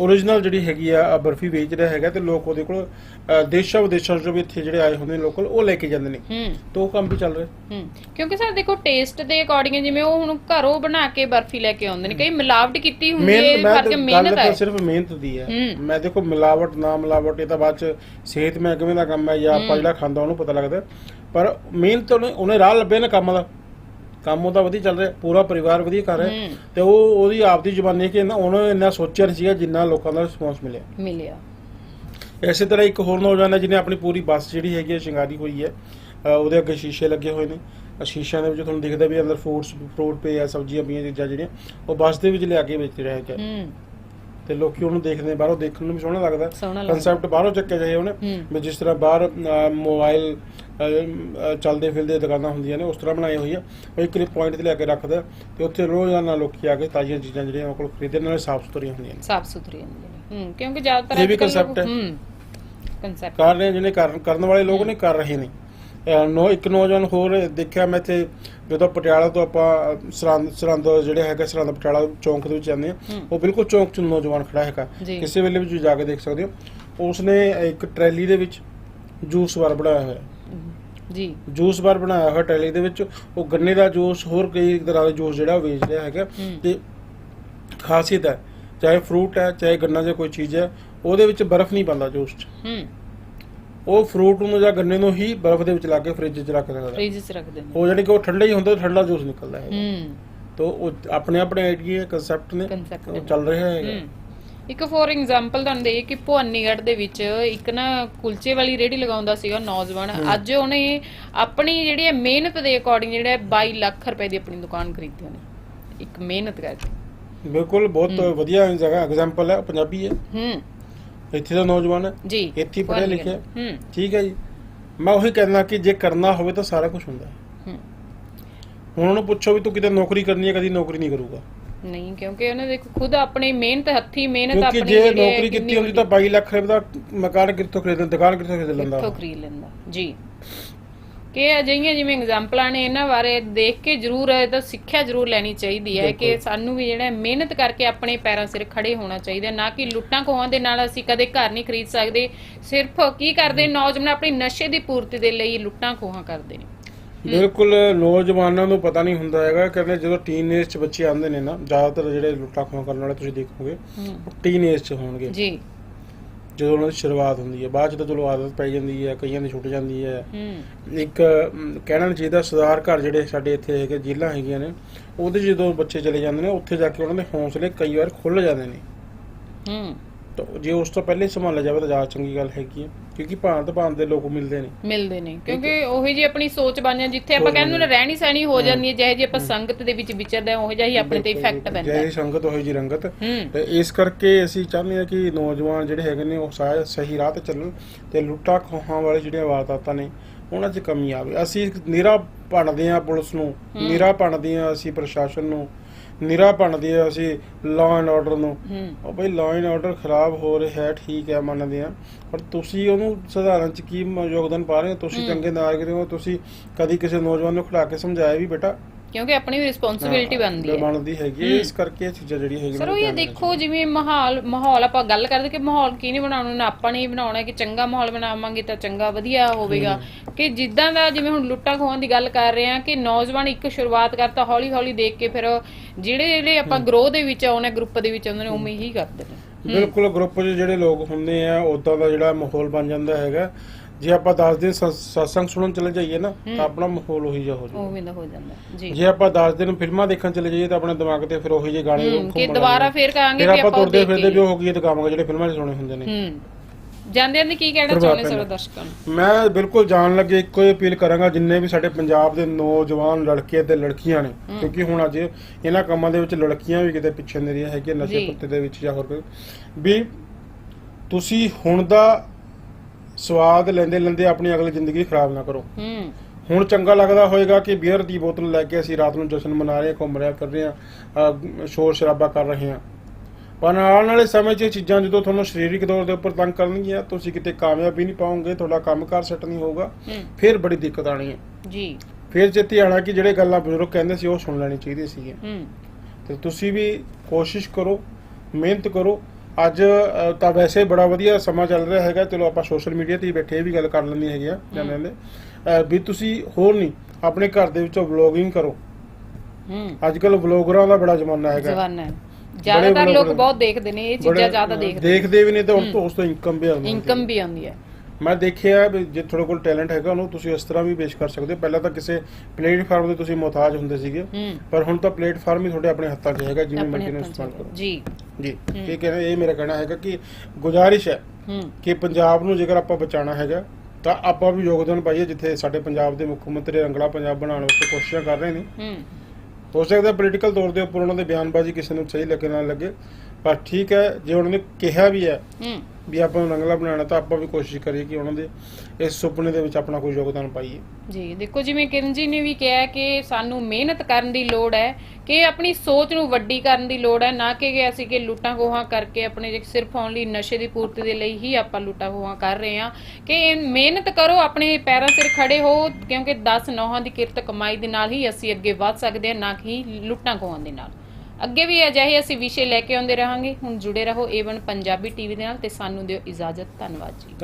S2: ਓਰੀਜਨਲ ਜਿਹੜੀ ਹੈਗੀ ਆ ਬਰਫੀ ਵੇਚ ਰਿਹਾ ਹੈਗਾ ਤੇ ਲੋਕ ਉਹਦੇ ਕੋਲ ਦੇਸ਼ਾਂ ਵਿਦੇਸ਼ਾਂ ਚੋਂ ਵੀ ਇੱਥੇ ਜਿਹੜੇ ਆਏ ਹੁੰਦੇ ਨੇ ਲੋਕਲ ਉਹ ਲੈ ਕੇ ਜਾਂਦੇ ਨੇ। ਤੇ ਉਹ ਕੰਮ ਵੀ ਚੱਲ ਰਿਹਾ।
S1: ਕਿਉਂਕਿ ਸਰ ਦੇਖੋ ਟੇਸਟ ਦੇ ਅਕੋਰਡਿੰਗ ਜਿਵੇਂ ਉਹ ਹੁਣ ਘਰੋਂ ਬਣਾ ਕੇ ਬਰਫੀ ਲੈ ਕੇ ਆਉਂਦੇ ਨੇ ਕਈ ਮਿਲਾਵਟ ਕੀਤੀ ਹੁੰਦੀ ਹੈ
S2: ਮੈਂ
S1: ਕਰਕੇ ਮਿਹਨਤ ਹੈ।
S2: ਸਿਰਫ ਮਿਹਨਤ ਦੀ ਹੈ। ਮੈਂ ਦੇਖੋ ਮਿਲਾਵਟ ਨਾ ਮਿਲਾਵਟ ਇਹ ਤਾਂ ਬਾਅਦ ਚ ਸਿਹਤ ਮਹਿਕਮੇ ਦਾ ਕੰਮ ਹੈ ਜਾਂ ਆਪਾਂ ਜਿਹੜਾ ਖਾਂਦਾ ਉਹਨੂੰ ਪਤਾ ਲੱਗਦਾ। ਪਰ ਮਿਹਨਤ ਉਹਨੇ ਰਾਹ ਲੱਭੇ ਨਾ ਕੰਮ ਦਾ। ਕੰਮ ਉਹਦਾ ਵਧੀਆ ਚੱਲ ਰਿਹਾ ਪੂਰਾ ਪਰਿਵਾਰ ਵਧੀਆ ਕਰ ਰਿਹਾ। ਤੇ ਉਹ ਉਹਦੀ ਆਪਦੀ ਜ਼ੁਬਾਨੀ ਕਿ ਉਹਨੇ ਇੰਨਾ ਸੋਚਿਆ ਨਹੀਂ ਸੀਗਾ ਜਿੰਨਾ ਲੋਕਾਂ ਦਾ ਰਿਸਪੌਂਸ ਮਿਲਿਆ।
S1: ਮਿਲਿਆ।
S2: ਇਸੇ ਤਰ੍ਹਾਂ ਇੱਕ ਹੋਰ ਨੌਜਵਾਨ ਹੈ ਜਿਹਨੇ ਆਪਣੀ ਪੂਰੀ ਬੱਸ ਜਿਹੜੀ ਹੈਗੀ ਹੈ ਸ਼ਿੰਗਾਰੀ ਹੋਈ ਹੈ। ਉਹਦੇ ਅੱਗੇ ਸ਼ੀਸ਼ੇ ਲੱਗੇ ਹੋਏ ਨੇ। ਸ਼ੀਸ਼ਿਆਂ ਦੇ ਵਿੱਚ ਤੁਹਾਨੂੰ ਦਿਖਦਾ ਵੀ ਅੰਦਰ ਫਰੂਟਸ ਫਰੂਟ ਪਏ ਆ ਸਬਜ਼ੀਆਂ ਪਈਆਂ ਚੀਜ਼ਾਂ ਜਿਹੜੀਆਂ। ਉਹ ਬੱਸ ਦੇ ਵਿੱਚ ਲਿਆ ਕੇ ਵੇਚ ਰਿਹਾ ਹੈ। ਤੇ ਲੋਕੀ ਉਹਨੂੰ ਦੇਖਦੇ ਨੇ ਬਾਹਰੋਂ ਦੇਖਣ ਨੂੰ ਵੀ ਸੋਹਣਾ ਲੱਗਦਾ। ਕਨਸੈਪਟ ਬਾਹਰੋਂ ਚੱਕਿਆ ਜਾਏ ਉਹਨੇ। ਜਿਸ ਤਰ੍ਹਾਂ ਬਾਹਰ ਮੋਬਾਈਲ ਚੱਲਦੇ ਫਿਰਦੇ ਦੁਕਾਨਾਂ ਹੁੰਦੀਆਂ ਨੇ ਉਸ ਤਰ੍ਹਾਂ ਬਣਾਈ ਹੋਈ ਆ ਉਹ ਇੱਕ ਪੁਆਇੰਟ ਤੇ ਲਿਆ ਕੇ ਰੱਖਦਾ ਤੇ ਉੱਥੇ ਰੋਜ਼ਾਨਾ ਲੋਕੀ ਆ ਕੇ ਤਾਜ਼ੀਆਂ ਚੀਜ਼ਾਂ ਜਿਹੜੀਆਂ ਉਹ ਕੋਲ ਖਰੀਦਣ ਨਾਲੇ ਸਾਫ਼ ਸੁਥਰੀਆਂ ਹੁੰਦੀਆਂ ਨੇ
S1: ਸਾਫ਼ ਸੁਥਰੀ ਹੁੰਦੀ ਹੈ ਹੂੰ ਕਿਉਂਕਿ ਜ਼ਿਆਦਾਤਰ
S2: ਇਹ ਵੀ concept ਹੈ।
S1: ਹੂੰ ਕਨਸੈਪਟ
S2: ਕਰ ਰਹੇ ਜਿਹਨੇ ਕਰਨ ਕਰਨ ਵਾਲੇ ਲੋਕ ਨੇ ਕਰ ਰਹੇ ਨੇ ਨੌ ਇੱਕ ਨੌਜਵਾਨ ਹੋਰ ਦੇਖਿਆ ਮੈਂ ਇੱਥੇ ਜਦੋਂ ਪਟਿਆਲਾ ਤੋਂ ਆਪਾਂ ਅਹ, ਸਰਹੰਦ ਸਰਹੰਦ ਜਿਹੜੇ ਹੈਗਾ ਸਰਹੰਦ ਪਟਿਆਲਾ ਚੌਂਕ ਦੇ ਵਿੱਚ ਜਾਂਦੇ ਆ। ਉਹ ਬਿਲਕੁਲ ਚੌਂਕ 'ਚ ਨੌਜਵਾਨ ਖੜਾ ਹੈਗਾ। ਕਿਸੇ ਵੇਲੇ ਵੀ ਤੁਸੀਂ ਜਾ ਕੇ ਦੇਖ ਸਕਦੇ ਹੋ ਉਸਨੇ ਇੱਕ ਟਰੈਲੀ ਦੇ ਵਿੱਚ ਜੂਸ ਬਾਰ ਬਣਾਇਆ ਹੋਇਆ ਹੈ।
S1: ਜੀ।
S2: ਜੂਸ ਬਾਰ ਬਣਾਇਆ ਹੋਇਆ ਟਰੈਲੀ ਦੇ ਵਿੱਚ। ਉਹ ਗੰਨੇ ਦਾ ਜੂਸ ਹੋਰ ਕਈ ਤਰ੍ਹਾਂ ਦਾ ਜੂਸ ਜਿਹੜਾ ਵੇਚ ਰਿਹਾ ਹੈਗਾ। ਤੇ ਖਾਸੀਅਤ ਹੈ ਚਾਹੇ ਫਰੂਟ ਹੈ ਚਾਹੇ ਗੰਨਾ ਜਾਂ ਕੋਈ ਚੀਜ਼ ਹੈ ਉਹਦੇ ਵਿੱਚ ਬਰਫ਼ ਨਹੀਂ ਪੈਂਦਾ ਜੂਸ 'ਚ।
S1: ਹੂੰ।
S2: ਉਹ ਫਰੂਟ ਨੂੰ ਜਾਂ ਗੰਨੇ ਨੂੰ ਹੀ ਬਰਫ਼ ਦੇ ਵਿੱਚ ਲਾ ਕੇ ਫ੍ਰਿਜ 'ਚ ਰੱਖ ਦਿੰਦਾ।
S1: ਫ੍ਰਿਜ 'ਚ ਰੱਖ ਦਿੰਦੇ
S2: ਉਹ ਜਿਹੜੀ ਕਿ ਉਹ ਠੰਡਾ ਹੀ ਹੁੰਦਾ ਠੰਡਾ ਜੂਸ ਨਿਕਲਦਾ ਹੈ
S1: ਹੂੰ।
S2: ਤਾਂ ਉਹ ਆਪਣੇ ਆਪਣੇ ਆਈਡੀਆ ਕਨਸੈਪਟ ਨੇ। ਚੱਲ ਰਿਹਾ ਹੂੰ।
S1: ਇੱਕ ਫੋਰ ਐਗਜ਼ਾਮਪਲ ਤੁਹਾਨੂੰ ਦੇ ਕਿ ਭਵਾਨੀਗੜ੍ਹ ਦੇ ਵਿੱਚ ਇੱਕ ਨਾ ਕੁਲਚੇ ਵਾਲੀ ਰੇੜੀ ਲਗਾਉਂਦਾ ਸੀਗਾ ਨੌਜਵਾਨ। ਅੱਜ ਉਹਨੇ ਆਪਣੀ ਜਿਹੜੀ ਹੈ ਮਿਹਨਤ ਦੇ ਅਕੋਰਡਿੰਗ ਜਿਹੜਾ ਹੈ 22 ਲੱਖ ਰੁਪਏ ਦੀ ਆਪਣੀ ਦੁਕਾਨ ਖਰੀਦੀ ਉਹਨੇ। ਇੱਕ ਮਿਹਨਤ ਕਰਕੇ।
S2: ਬਿਲਕੁਲ ਬਹੁਤ ਵਧੀਆ ਜਗ੍ਹਾ ਐਗਜ਼ਾਮਪਲ ਹੈ ਪੰਜਾਬੀ ਹੈ।
S1: ਹੂੰ।
S2: ਇੱਥੇ ਦਾ ਨੌਜਵਾਨ ਹੈ।
S1: ਜੀ।
S2: ਇੱਥੇ ਪੜ੍ਹਿਆ ਲਿਖਿਆ
S1: ਹੂੰ।
S2: ਠੀਕ ਹੈ ਜੀ। ਮੈਂ ਉਹੀ ਕਹਿਣਾ ਕਿ ਜੇ ਕਰਨਾ ਹੋਵੇ ਤਾਂ ਸਾਰਾ ਕੁਝ ਹੁੰਦਾ ਹੈ।
S1: ਹੂੰ।
S2: ਹੁਣ ਉਹਨੂੰ ਪੁੱਛੋ ਵੀ ਤੂੰ ਕਿਤੇ ਨੌਕਰੀ ਕਰਨੀ ਹੈ ਕਦੀ ਨੌਕਰੀ ਨਹੀਂ ਕਰੂਗਾ।
S1: ਨਹੀਂ ਕਿਉਂਕਿ ਉਹਨੇ ਦੇਖੋ ਖੁਦ ਆਪਣੀ ਮਿਹਨਤ ਹੱਥੀ ਮਿਹਨਤ
S2: ਕਿਉਂਕਿ
S1: ਆਪਣੀ
S2: ਜੇ
S1: ਜਿਹੜੀ ਹੈ
S2: ਨੌਕਰੀ
S1: ਕਿੰਨੀ
S2: ਕੀਤੀ ਹੁੰਦੀ ਤਾਂ 22 ਲੱਖ ਰੁਪਏ ਦਾ ਮਕਾਨ ਕਿੱਥੋਂ ਖਰੀਦ ਦੁਕਾਨ ਕਿੱਥੋਂ ਖਰੀਦ ਲੈਂਦਾ?
S1: ਕਿੱਥੋਂ ਖਰੀਦ ਲੈਂਦਾ? ਜੀ। ਕਿ ਅਜਿਹੀਆਂ ਜਿਵੇਂ ਐਗਜ਼ਾਮਪਲਾਂ ਨੇ ਇਹਨਾਂ ਬਾਰੇ ਦੇਖ ਕੇ ਜ਼ਰੂਰ ਇਹ ਤਾਂ ਸਿੱਖਿਆ ਜ਼ਰੂਰ ਲੈਣੀ ਚਾਹੀਦੀ ਹੈ ਕਿ ਸਾਨੂੰ ਵੀ ਜਿਹੜਾ ਹੈ ਮਿਹਨਤ ਕਰਕੇ ਆਪਣੇ ਪੈਰਾਂ ਸਿਰ ਖੜੇ ਹੋਣਾ ਚਾਹੀਦਾ ਨਾ ਕਿ ਲੁੱਟਾਂ ਖੋਹਾਂ ਦੇ ਨਾਲ ਅਸੀਂ ਕਦੇ ਘਰ ਨਹੀਂ ਖਰੀਦ ਸਕਦੇ। ਸਿਰਫ ਕੀ ਕਰਦੇ? ਨੌਜਵਾਨ ਆਪਣੀ ਨਸ਼ੇ ਦੀ ਪੂਰਤੀ ਦੇ ਲਈ ਲੁੱਟਾਂ ਖੋਹਾਂ ਕਰਦੇ ਨੇ।
S2: ਬਿਲਕੁਲ ਨੌਜਵਾਨਾਂ ਨੂੰ ਪਤਾ ਨਹੀਂ ਹੁੰਦਾ ਹੈਗਾ ਕਹਿੰਦੇ ਜਦੋਂ ਟੀਨ ਏਜ ਚ ਬੱਚੇ ਆਉਂਦੇ ਨੇ ਨਾ ਜ਼ਿਆਦਾਤਰ ਜਿਹੜੇ ਲੁੱਟਾਂ ਖੋਹਾਂ ਕਰਨ ਵਾਲੇ ਤੁਸੀਂ ਦੇਖੋਗੇ
S1: ਹੂੰ।
S2: ਟੀਨ ਏਜ ਚ ਹੋਣਗੇ।
S1: ਜੀ।
S2: ਜਦੋਂ ਉਹਨਾਂ ਦੀ ਸ਼ੁਰੂਆਤ ਹੁੰਦੀ ਹੈ ਬਾਅਦ ਚ ਤਾਂ ਚਲੋ ਆਦਤ ਪੈ ਜਾਂਦੀ ਹੈ ਕਈਆਂ ਦੀ ਛੁੱਟ ਜਾਂਦੀ ਹੈ। ਇੱਕ ਕਹਿਣਾ ਨਹੀਂ ਚਾਹੀਦਾ ਸੁਧਾਰ ਘਰ ਜਿਹੜੇ ਸਾਡੇ ਇੱਥੇ ਹੈਗੇ ਜੇਲ੍ਹਾਂ ਹੈਗੀਆਂ ਨੇ ਉਹਦੇ ਜਦੋਂ ਬੱਚੇ ਚਲੇ ਜਾਂਦੇ ਨੇ ਉੱਥੇ ਜਾ ਕੇ ਉਹਨਾਂ ਦੇ ਹੌਸਲੇ ਕਈ ਵਾਰ ਖੁੱਲ ਜਾਂਦੇ ਨੇ।
S1: ਹੂੰ।
S2: ਤਾਂ ਜੇ ਉਸ ਤੋਂ ਪਹਿਲੇ ਸੰਭਾਲਿਆ ਜਾਵੇ ਤਾਂ ਜ਼ਿਆਦਾ ਚੰਗੀ ਗੱਲ ਹੈਗੀ ਹੈ ਕਿਉਂਕਿ ਭਾਂਤ ਭਾਂਤ ਦੇ ਲੋਕ ਮਿਲਦੇ ਨੇ।
S1: ਮਿਲਦੇ ਨੇ ਕਿਉਂਕਿ ਉਹੀ ਜੀ ਆਪਣੀ ਸੋਚ ਬਣ ਜਾਂਦੀ ਜਿੱਥੇ ਆਪਾਂ ਕਹਿੰਦੇ ਨੇ ਰਹਿਣੀ ਸਹਿਣੀ ਹੋ ਜਾਂਦੀ। ਹੈ ਜਿਹੇ ਜੀ ਆਪਾਂ ਸੰਗਤ ਦੇ ਵਿੱਚ ਵਿਚਰਦੇ ਹਾਂ ਉਹ ਜਿਹਾ ਹੀ ਆਪਣੇ ਤੇ ਇਫੈਕਟ ਪੈਂਦਾ। ਹੈ
S2: ਜੈ ਸੰਗਤ ਹੋਈ ਜੀ ਰੰਗਤ। ਤੇ ਇਸ ਕਰਕੇ ਅਸੀਂ ਚਾਹੁੰਦੇ ਹਾਂ ਕਿ ਨੌਜਵਾਨ ਜਿਹੜੇ ਹੈਗੇ ਨੇ ਉਹ ਸਹੀ ਰਾਹ ਤੇ ਚੱਲਣ ਤੇ ਲੁੱਟਾਂ ਖੋਹਾਂ ਵਾਲੇ ਜਿਹੜੀਆਂ ਵਾਰਦਾਤਾਂ ਨੇ ਉਹਨਾਂ 'ਚ ਕਮੀ ਆਵੇ। ਅਸੀਂ ਨਿਰਾ ਭੰਨਦੇ ਹਾਂ ਪੁਲਿਸ ਨੂੰ ਨਿਰਾ ਭੰਨਦੇ ਹਾਂ ਅਸੀਂ ਪ੍ਰਸ਼ਾਸਨ ਨੂੰ ਨਿਰਾ ਭੰਨਦੇ ਹਾਂ ਅਸੀਂ ਲਾਅ ਐਂਡ ਆਰਡਰ ਨੂੰ। ਉਹ ਬਈ ਲਾਅ ਐਂਡ ਆਰਡਰ ਖਰਾਬ ਹੋ ਰਿਹਾ ਹੈ ਠੀਕ ਹੈ ਮੰਨਦੇ ਆ ਪਰ ਤੁਸੀਂ ਉਹਨੂੰ ਸੁਧਾਰਨ ਚ ਕੀ ਯੋਗਦਾਨ ਪਾ ਰਹੇ ਹੋ? ਤੁਸੀਂ ਚੰਗੇ ਨਾਗਰਿਕ ਹੋ ਤੁਸੀਂ ਕਦੀ ਕਿਸੇ ਨੌਜਵਾਨ ਨੂੰ ਖੜਾ ਕੇ ਸਮਝਾਇਆ ਵੀ ਬੇਟਾ
S1: ਕਿਉਂਕਿ ਆਪਣੀ ਵੀ ਰਿਸਪੌਂਸਿਬਿਲਟੀ ਬਣਦੀ ਹੈ।
S2: ਬਣਦੀ ਹੈਗੀ ਹੈ। ਇਸ ਕਰਕੇ ਇਹ ਚੀਜ਼ਾਂ ਜਿਹੜੀਆਂ ਹੈਗੀਆਂ
S1: ਸਰ ਉਹ ਇਹ ਦੇਖੋ ਜਿਵੇਂ ਮਾਹੌਲ ਮਾਹੌਲ ਆਪਾਂ ਗੱਲ ਕਰਦੇ ਕਿ ਮਾਹੌਲ ਕੀ ਨਹੀਂ ਬਣਾਉਣਾ ਨਾ ਆਪਾਂ ਨੇ ਬਣਾਉਣਾ ਕਿ ਚੰਗਾ ਮਾਹੌਲ ਬਣਾਵਾਂਗੇ ਤਾਂ ਚੰਗਾ ਵਧੀਆ ਹੋਵੇਗਾ। ਕਿ ਜਿੱਦਾਂ ਦਾ ਜਿਵੇਂ ਹੁਣ ਲੁੱਟਾਂ ਖੋਹਾਂ ਦੀ ਗੱਲ ਕਰ ਰਹੇ ਆ ਕਿ ਨੌਜਵਾਨ ਇੱਕ ਸ਼ੁਰੂਆਤ ਕਰਤਾ ਹੌਲੀ ਹੌਲੀ ਦੇਖ ਕੇ ਫਿਰ ਜਿਹੜੇ ਜਿਹੜੇ ਆਪਾਂ ਗਰੋਹ ਦੇ ਵਿੱਚ ਆਉਣੇ ਗਰੁੱਪ ਦੇ ਵਿੱਚ ਆਉਂਦੇ ਨੇ ਉਵੇਂ ਹੀ ਕਰਦੇ ਨੇ।
S2: ਬਿਲਕੁਲ ਗਰੁੱਪ 'ਚ ਜਿਹੜੇ ਲੋਕ ਹੁੰਦੇ ਆ ਉਦਾਂ ਦਾ ਜਿਹੜਾ ਮਾਹੌਲ ਬਣ ਜਾਂਦਾ ਹੈਗਾ। ਜੇ ਆਪਾਂ 10 ਦਿਨ ਸਤਸੰਗ ਸੁਣਨ ਚਲੇ ਜਾਈਏ ਨਾ ਤਾਂ ਆਪਣਾ ਮਾਹੌਲ ਉਹੀ ਜਿਹਾ ਹੋ ਜਾਊਗਾ
S1: ਉਵੇਂ ਦਾ ਹੋ ਜਾਂਦਾ ਜੀ।
S2: ਜੇ ਆਪਾਂ 10 ਦਿਨ ਫਿਲਮਾਂ ਦੇਖਣ ਚਲੇ ਜਾਈਏ ਤਾਂ ਆਪਣੇ ਦਿਮਾਗ ਤੇ ਫਿਰ ਉਹੀ ਜਿਹੇ ਗਾਣੇ
S1: ਹੂੰ,
S2: ਘੁੰਮਣ
S1: ਕਿ
S2: ਲੱਗ
S1: ਦੁਬਾਰਾ
S2: ਜਾਂਦੇ।
S1: ਫੇਰ ਕਹਾਂਗੇ
S2: ਫਿਰ
S1: ਕਿ
S2: ਆਪਾਂ
S1: ਉਹ
S2: ਤੁਰਦੇ
S1: ਦੇਖ
S2: ਫਿਰਦੇ ਵੀ ਉਹ ਕੀ ਦਿਖਾਵਾਂਗੇ ਜਿਹੜੇ ਫਿਲਮਾਂ 'ਚ ਸੁਣੇ ਹੁੰਦੇ ਨੇ।
S1: ਹੂੰ। ਜਾਂਦੇ ਨੇ ਕੀ ਕਹਿਣਾ
S2: ਪ੍ਰਭਾਵ
S1: ਚਾਹੁੰਦੇ ਸਰ
S2: ਪੈਂਦਾ।
S1: ਦਰਸ਼ਕਾਂ ਨੂੰ?
S2: ਮੈਂ ਬਿਲਕੁਲ ਜਾਣ ਲੱਗੇ ਇੱਕੋ ਹੀ ਅਪੀਲ ਕਰਾਂਗਾ ਜਿੰਨੇ ਵੀ ਸਾਡੇ ਪੰਜਾਬ ਦੇ ਨੌਜਵਾਨ ਲੜਕੇ ਤੇ ਲੜਕੀਆਂ ਨੇ ਕਿਉਂਕਿ ਹੁਣ ਅੱਜ ਇਹਨਾਂ ਕੰਮਾਂ ਦੇ ਵਿੱਚ ਲੜਕੀਆਂ ਵੀ ਕਿਤੇ ਪਿੱਛੇ ਨਹੀਂ ਰਹੀਆਂ ਹੈਗੀਆਂ ਨਸ਼ੇ
S1: ਜੀ।
S2: ਪੱਤੇ ਦੇ ਵਿੱਚ ਜਾਂ ਹੋਰ ਕੋਈ। ਵੀ ਤੁਸੀਂ ਹੁਣ ਦਾ ਸਵਾਦ ਲੈਂਦੇ ਲੈਂਦੇ ਆਪਣੀ ਅਗਲੀ ਜ਼ਿੰਦਗੀ ਖਰਾਬ ਨਾ ਕਰੋ।
S1: ਹੂੰ।
S2: ਹੁਣ ਚੰਗਾ ਲੱਗਦਾ ਹੋਵੇਗਾ ਕਿ ਬੀਅਰ ਦੀ ਬੋਤਲ ਲੈ ਕੇ ਅਸੀਂ ਰਾਤ ਨੂੰ ਜਸ਼ਨ ਮਨਾ ਰਹੇ ਘੁੰਮ ਰਿਹਾ ਕਰ ਰਹੇ ਹਾਂ ਸ਼ੋਰ ਸ਼ਰਾਬਾ ਕਰ ਰਹੇ ਹਾਂ। ਪਰ ਆਉਣ ਵਾਲੇ ਸਮੇਂ 'ਚ ਇਹ ਚੀਜ਼ਾਂ ਜਦੋਂ ਤੁਹਾਨੂੰ ਸਰੀਰਕ ਤੌਰ ਦੇ ਉੱਪਰ ਤੰਗ ਕਰਨਗੀਆਂ ਤੁਸੀਂ ਕਿਤੇ ਕਾਮਯਾਬੀ ਨਹੀਂ ਪਾਓਗੇ ਤੁਹਾਡਾ ਕੰਮਕਾਰ ਸੈੱਟ ਨਹੀਂ ਹੋਊਗਾ ਫਿਰ ਬੜੀ ਦਿੱਕਤ ਆਣੀ ਹੈ।
S1: ਜੀ।
S2: ਫਿਰ ਚੇਤੇ ਆਣਾ ਕਿ ਜਿਹੜੇ ਗੱਲਾਂ ਬਜ਼ੁਰਗ ਕਹਿੰਦੇ ਸੀ ਉਹ ਸੁਣ ਲੈਣੀ ਚਾਹੀਦੀ ਸੀ
S1: ਹੂੰ।
S2: ਤੇ ਤੁਸੀਂ ਵੀ ਕੋਸ਼ਿਸ਼ ਕਰੋ ਮਿਹਨਤ ਕਰੋ ਅੱਜ ਤਾਂ ਵੈਸੇ ਬੜਾ ਵਧੀਆ ਸਮਾਂ ਚੱਲ ਰਿਹਾ ਹੈਗਾ। ਚਲੋ ਆਪਾਂ ਸੋਸ਼ਲ ਮੀਡੀਆ ਤੇ ਹੀ ਬੈਠੇ ਇਹ ਵੀ ਗੱਲ ਕਰ ਲੈਂਦੇ ਹੈਗੇ ਆ ਜਾਂਦੇ ਨੇ ਵੀ ਤੁਸੀਂ ਹੋਰ ਨਹੀਂ ਆਪਣੇ ਘਰ ਦੇ ਵਿੱਚੋਂ ਵਲੋਗਿੰਗ ਕਰੋ।
S1: ਹੂੰ।
S2: ਅੱਜ ਕੱਲ ਵਲੋਗਰਾਂ ਦਾ ਬੜਾ ਜ਼ਮਾਨਾ ਹੈਗਾ।
S1: ਜ਼ਮਾਨਾ ਹੈ। ਜ਼ਿਆਦਾਤਰ ਲੋਕ ਬਹੁਤ ਦੇਖਦੇ ਨੇ ਇਹ ਚੀਜ਼ਾਂ ਜ਼ਿਆਦਾ ਦੇਖਦੇ
S2: ਦੇਖਦੇ ਵੀ ਨੇ ਤੇ ਉਸ ਤੋਂ ਇਨਕਮ ਵੀ ਆਉਂਦੀ
S1: ਇਨਕਮ ਵੀ ਆਉਂਦੀ ਹੈ।
S2: ਮੈਂ ਦੇਖਿਆ ਵੀ ਜੇ ਤੁਹਾਡੇ ਕੋਲ ਟੈਲੈਂਟ ਹੈਗਾ ਉਹਨੂੰ ਤੁਸੀਂ ਇਸ ਤਰ੍ਹਾਂ ਵੀ ਪੇਸ਼ ਕਰ ਸਕਦੇ ਹੋ। ਪਹਿਲਾਂ ਤਾਂ ਕਿਸੇ ਪਲੇਟਫਾਰਮ ਦੇ ਤੁਸੀਂ ਮੁਹਤਾਜ ਹੁੰਦੇ ਸੀਗੇ। ਪਰ ਹੁਣ ਤਾਂ ਪਲੇਟਫਾਰਮ ਹੀ ਤੁਹਾਡੇ ਆਪਣੇ ਹੱਥਾਂ 'ਚ ਹੈਗਾ ਜਿਵੇਂ ਮਰਜ਼ੀ ਨੂੰ ਇਸਤੇਮਾਲ ਕਰੋ।
S1: ਜੀ।
S2: ਜੀ। ਇਹ ਕਹਿਣਾ ਇਹ ਮੇਰਾ ਕਹਿਣਾ ਹੈਗਾ ਕਿ ਗੁਜ਼ਾਰਿਸ਼ ਹੈ ਕਿ ਪੰਜਾਬ ਨੂੰ ਜੇਕਰ ਆਪਾਂ ਬਚਾਉਣਾ ਹੈਗਾ ਤਾਂ ਆਪਾਂ ਵੀ ਯੋਗਦਾਨ ਪਾਈਏ ਜਿੱਥੇ ਸਾਡੇ ਪੰਜਾਬ ਦੇ ਮੁੱਖ ਮੰਤਰੀ ਰੰਗਲਾ ਪੰਜਾਬ ਬਣਾਉਣ ਵਾਸਤੇ ਕੋਸ਼ਿਸ਼ਾਂ ਕਰ ਰਹੇ ਨੇ।
S1: ਹੂੰ।
S2: ਹੋ ਸਕਦਾ ਪੋਲੀਟੀਕਲ ਤੌਰ ਦੇ ਉੱਪਰ ਉਹਨਾਂ ਦੇ ਬਿਆਨਬਾਜ਼ੀ ਕਿਸੇ ਨੂੰ ਸਹੀ ਲੱਗੇ ਨਾ ਲੱਗੇ। ਪਰ ਠੀਕ ਹੈ ਜੇ ਉਹਨਾਂ ਨੇ ਕਿਹਾ ਵੀ ਹੈ
S1: ਹੂੰ।
S2: ਵੀ ਆਪਾਂ ਨੂੰ ਰੰਗਲਾ ਬਣਾਉਣਾ ਤਾਂ ਆਪਾਂ ਵੀ ਕੋਸ਼ਿਸ਼ ਕਰੀਏ ਕਿ ਉਹਨਾਂ ਦੇ ਇਸ ਸੁਪਨੇ ਦੇ ਵਿੱਚ ਆਪਣਾ ਕੋਈ ਯੋਗਦਾਨ ਪਾਈਏ।
S1: ਜੀ ਦੇਖੋ ਜਿਵੇਂ ਕਿਰਨ ਜੀ ਨੇ ਵੀ ਕਿਹਾ ਕਿ ਸਾਨੂੰ ਮਿਹਨਤ ਕਰਨ ਦੀ ਲੋੜ ਹੈ ਕਿ ਆਪਣੀ ਸੋਚ ਨੂੰ ਵੱਡੀ ਕਰਨ ਦੀ ਲੋੜ ਹੈ ਨਾ ਕਿ ਅਸੀਂ ਕਿ ਲੁੱਟਾਂ ਖੋਹਾਂ ਕਰਕੇ ਆਪਣੇ ਜੇ ਸਿਰਫ ਓਨਲੀ ਨਸ਼ੇ ਦੀ ਪੂਰਤੀ ਦੇ ਲਈ ਹੀ ਆਪਾਂ ਲੁੱਟਾਂ ਖੋਹਾਂ ਕਰ ਰਹੇ ਹਾਂ। ਕਿ ਮਿਹਨਤ ਕਰੋ ਆਪਣੇ ਪੈਰਾਂ ਸਿਰ ਖੜੇ ਹੋ ਕਿਉਂਕਿ 10 ਨੌਹਾਂ ਦੀ ਕਿਰਤ ਕਮਾਈ ਦੇ ਨਾਲ ਹੀ ਅਸੀਂ ਅੱਗੇ ਵੱਧ ਸਕਦੇ ਹਾਂ ਨਾ ਕਿ ਲੁੱਟਾਂ ਖੋਹਾਂ ਦੇ ਨਾਲ। ਅੱਗੇ ਵੀ ਅਜਿਹੇ ਅਸੀਂ ਵਿਸ਼ੇ ਲੈ ਕੇ ਆਉਂਦੇ ਰਹਾਂਗੇ। ਹੁਣ ਜੁੜੇ ਰਹੋ ਏਵਨ ਪੰਜਾਬੀ ਟੀਵੀ ਦੇ ਨਾਲ ਤੇ ਸਾਨੂੰ ਦਿਓ ਇਜਾਜ਼ਤ। ਧੰਨਵਾਦ ਜੀ।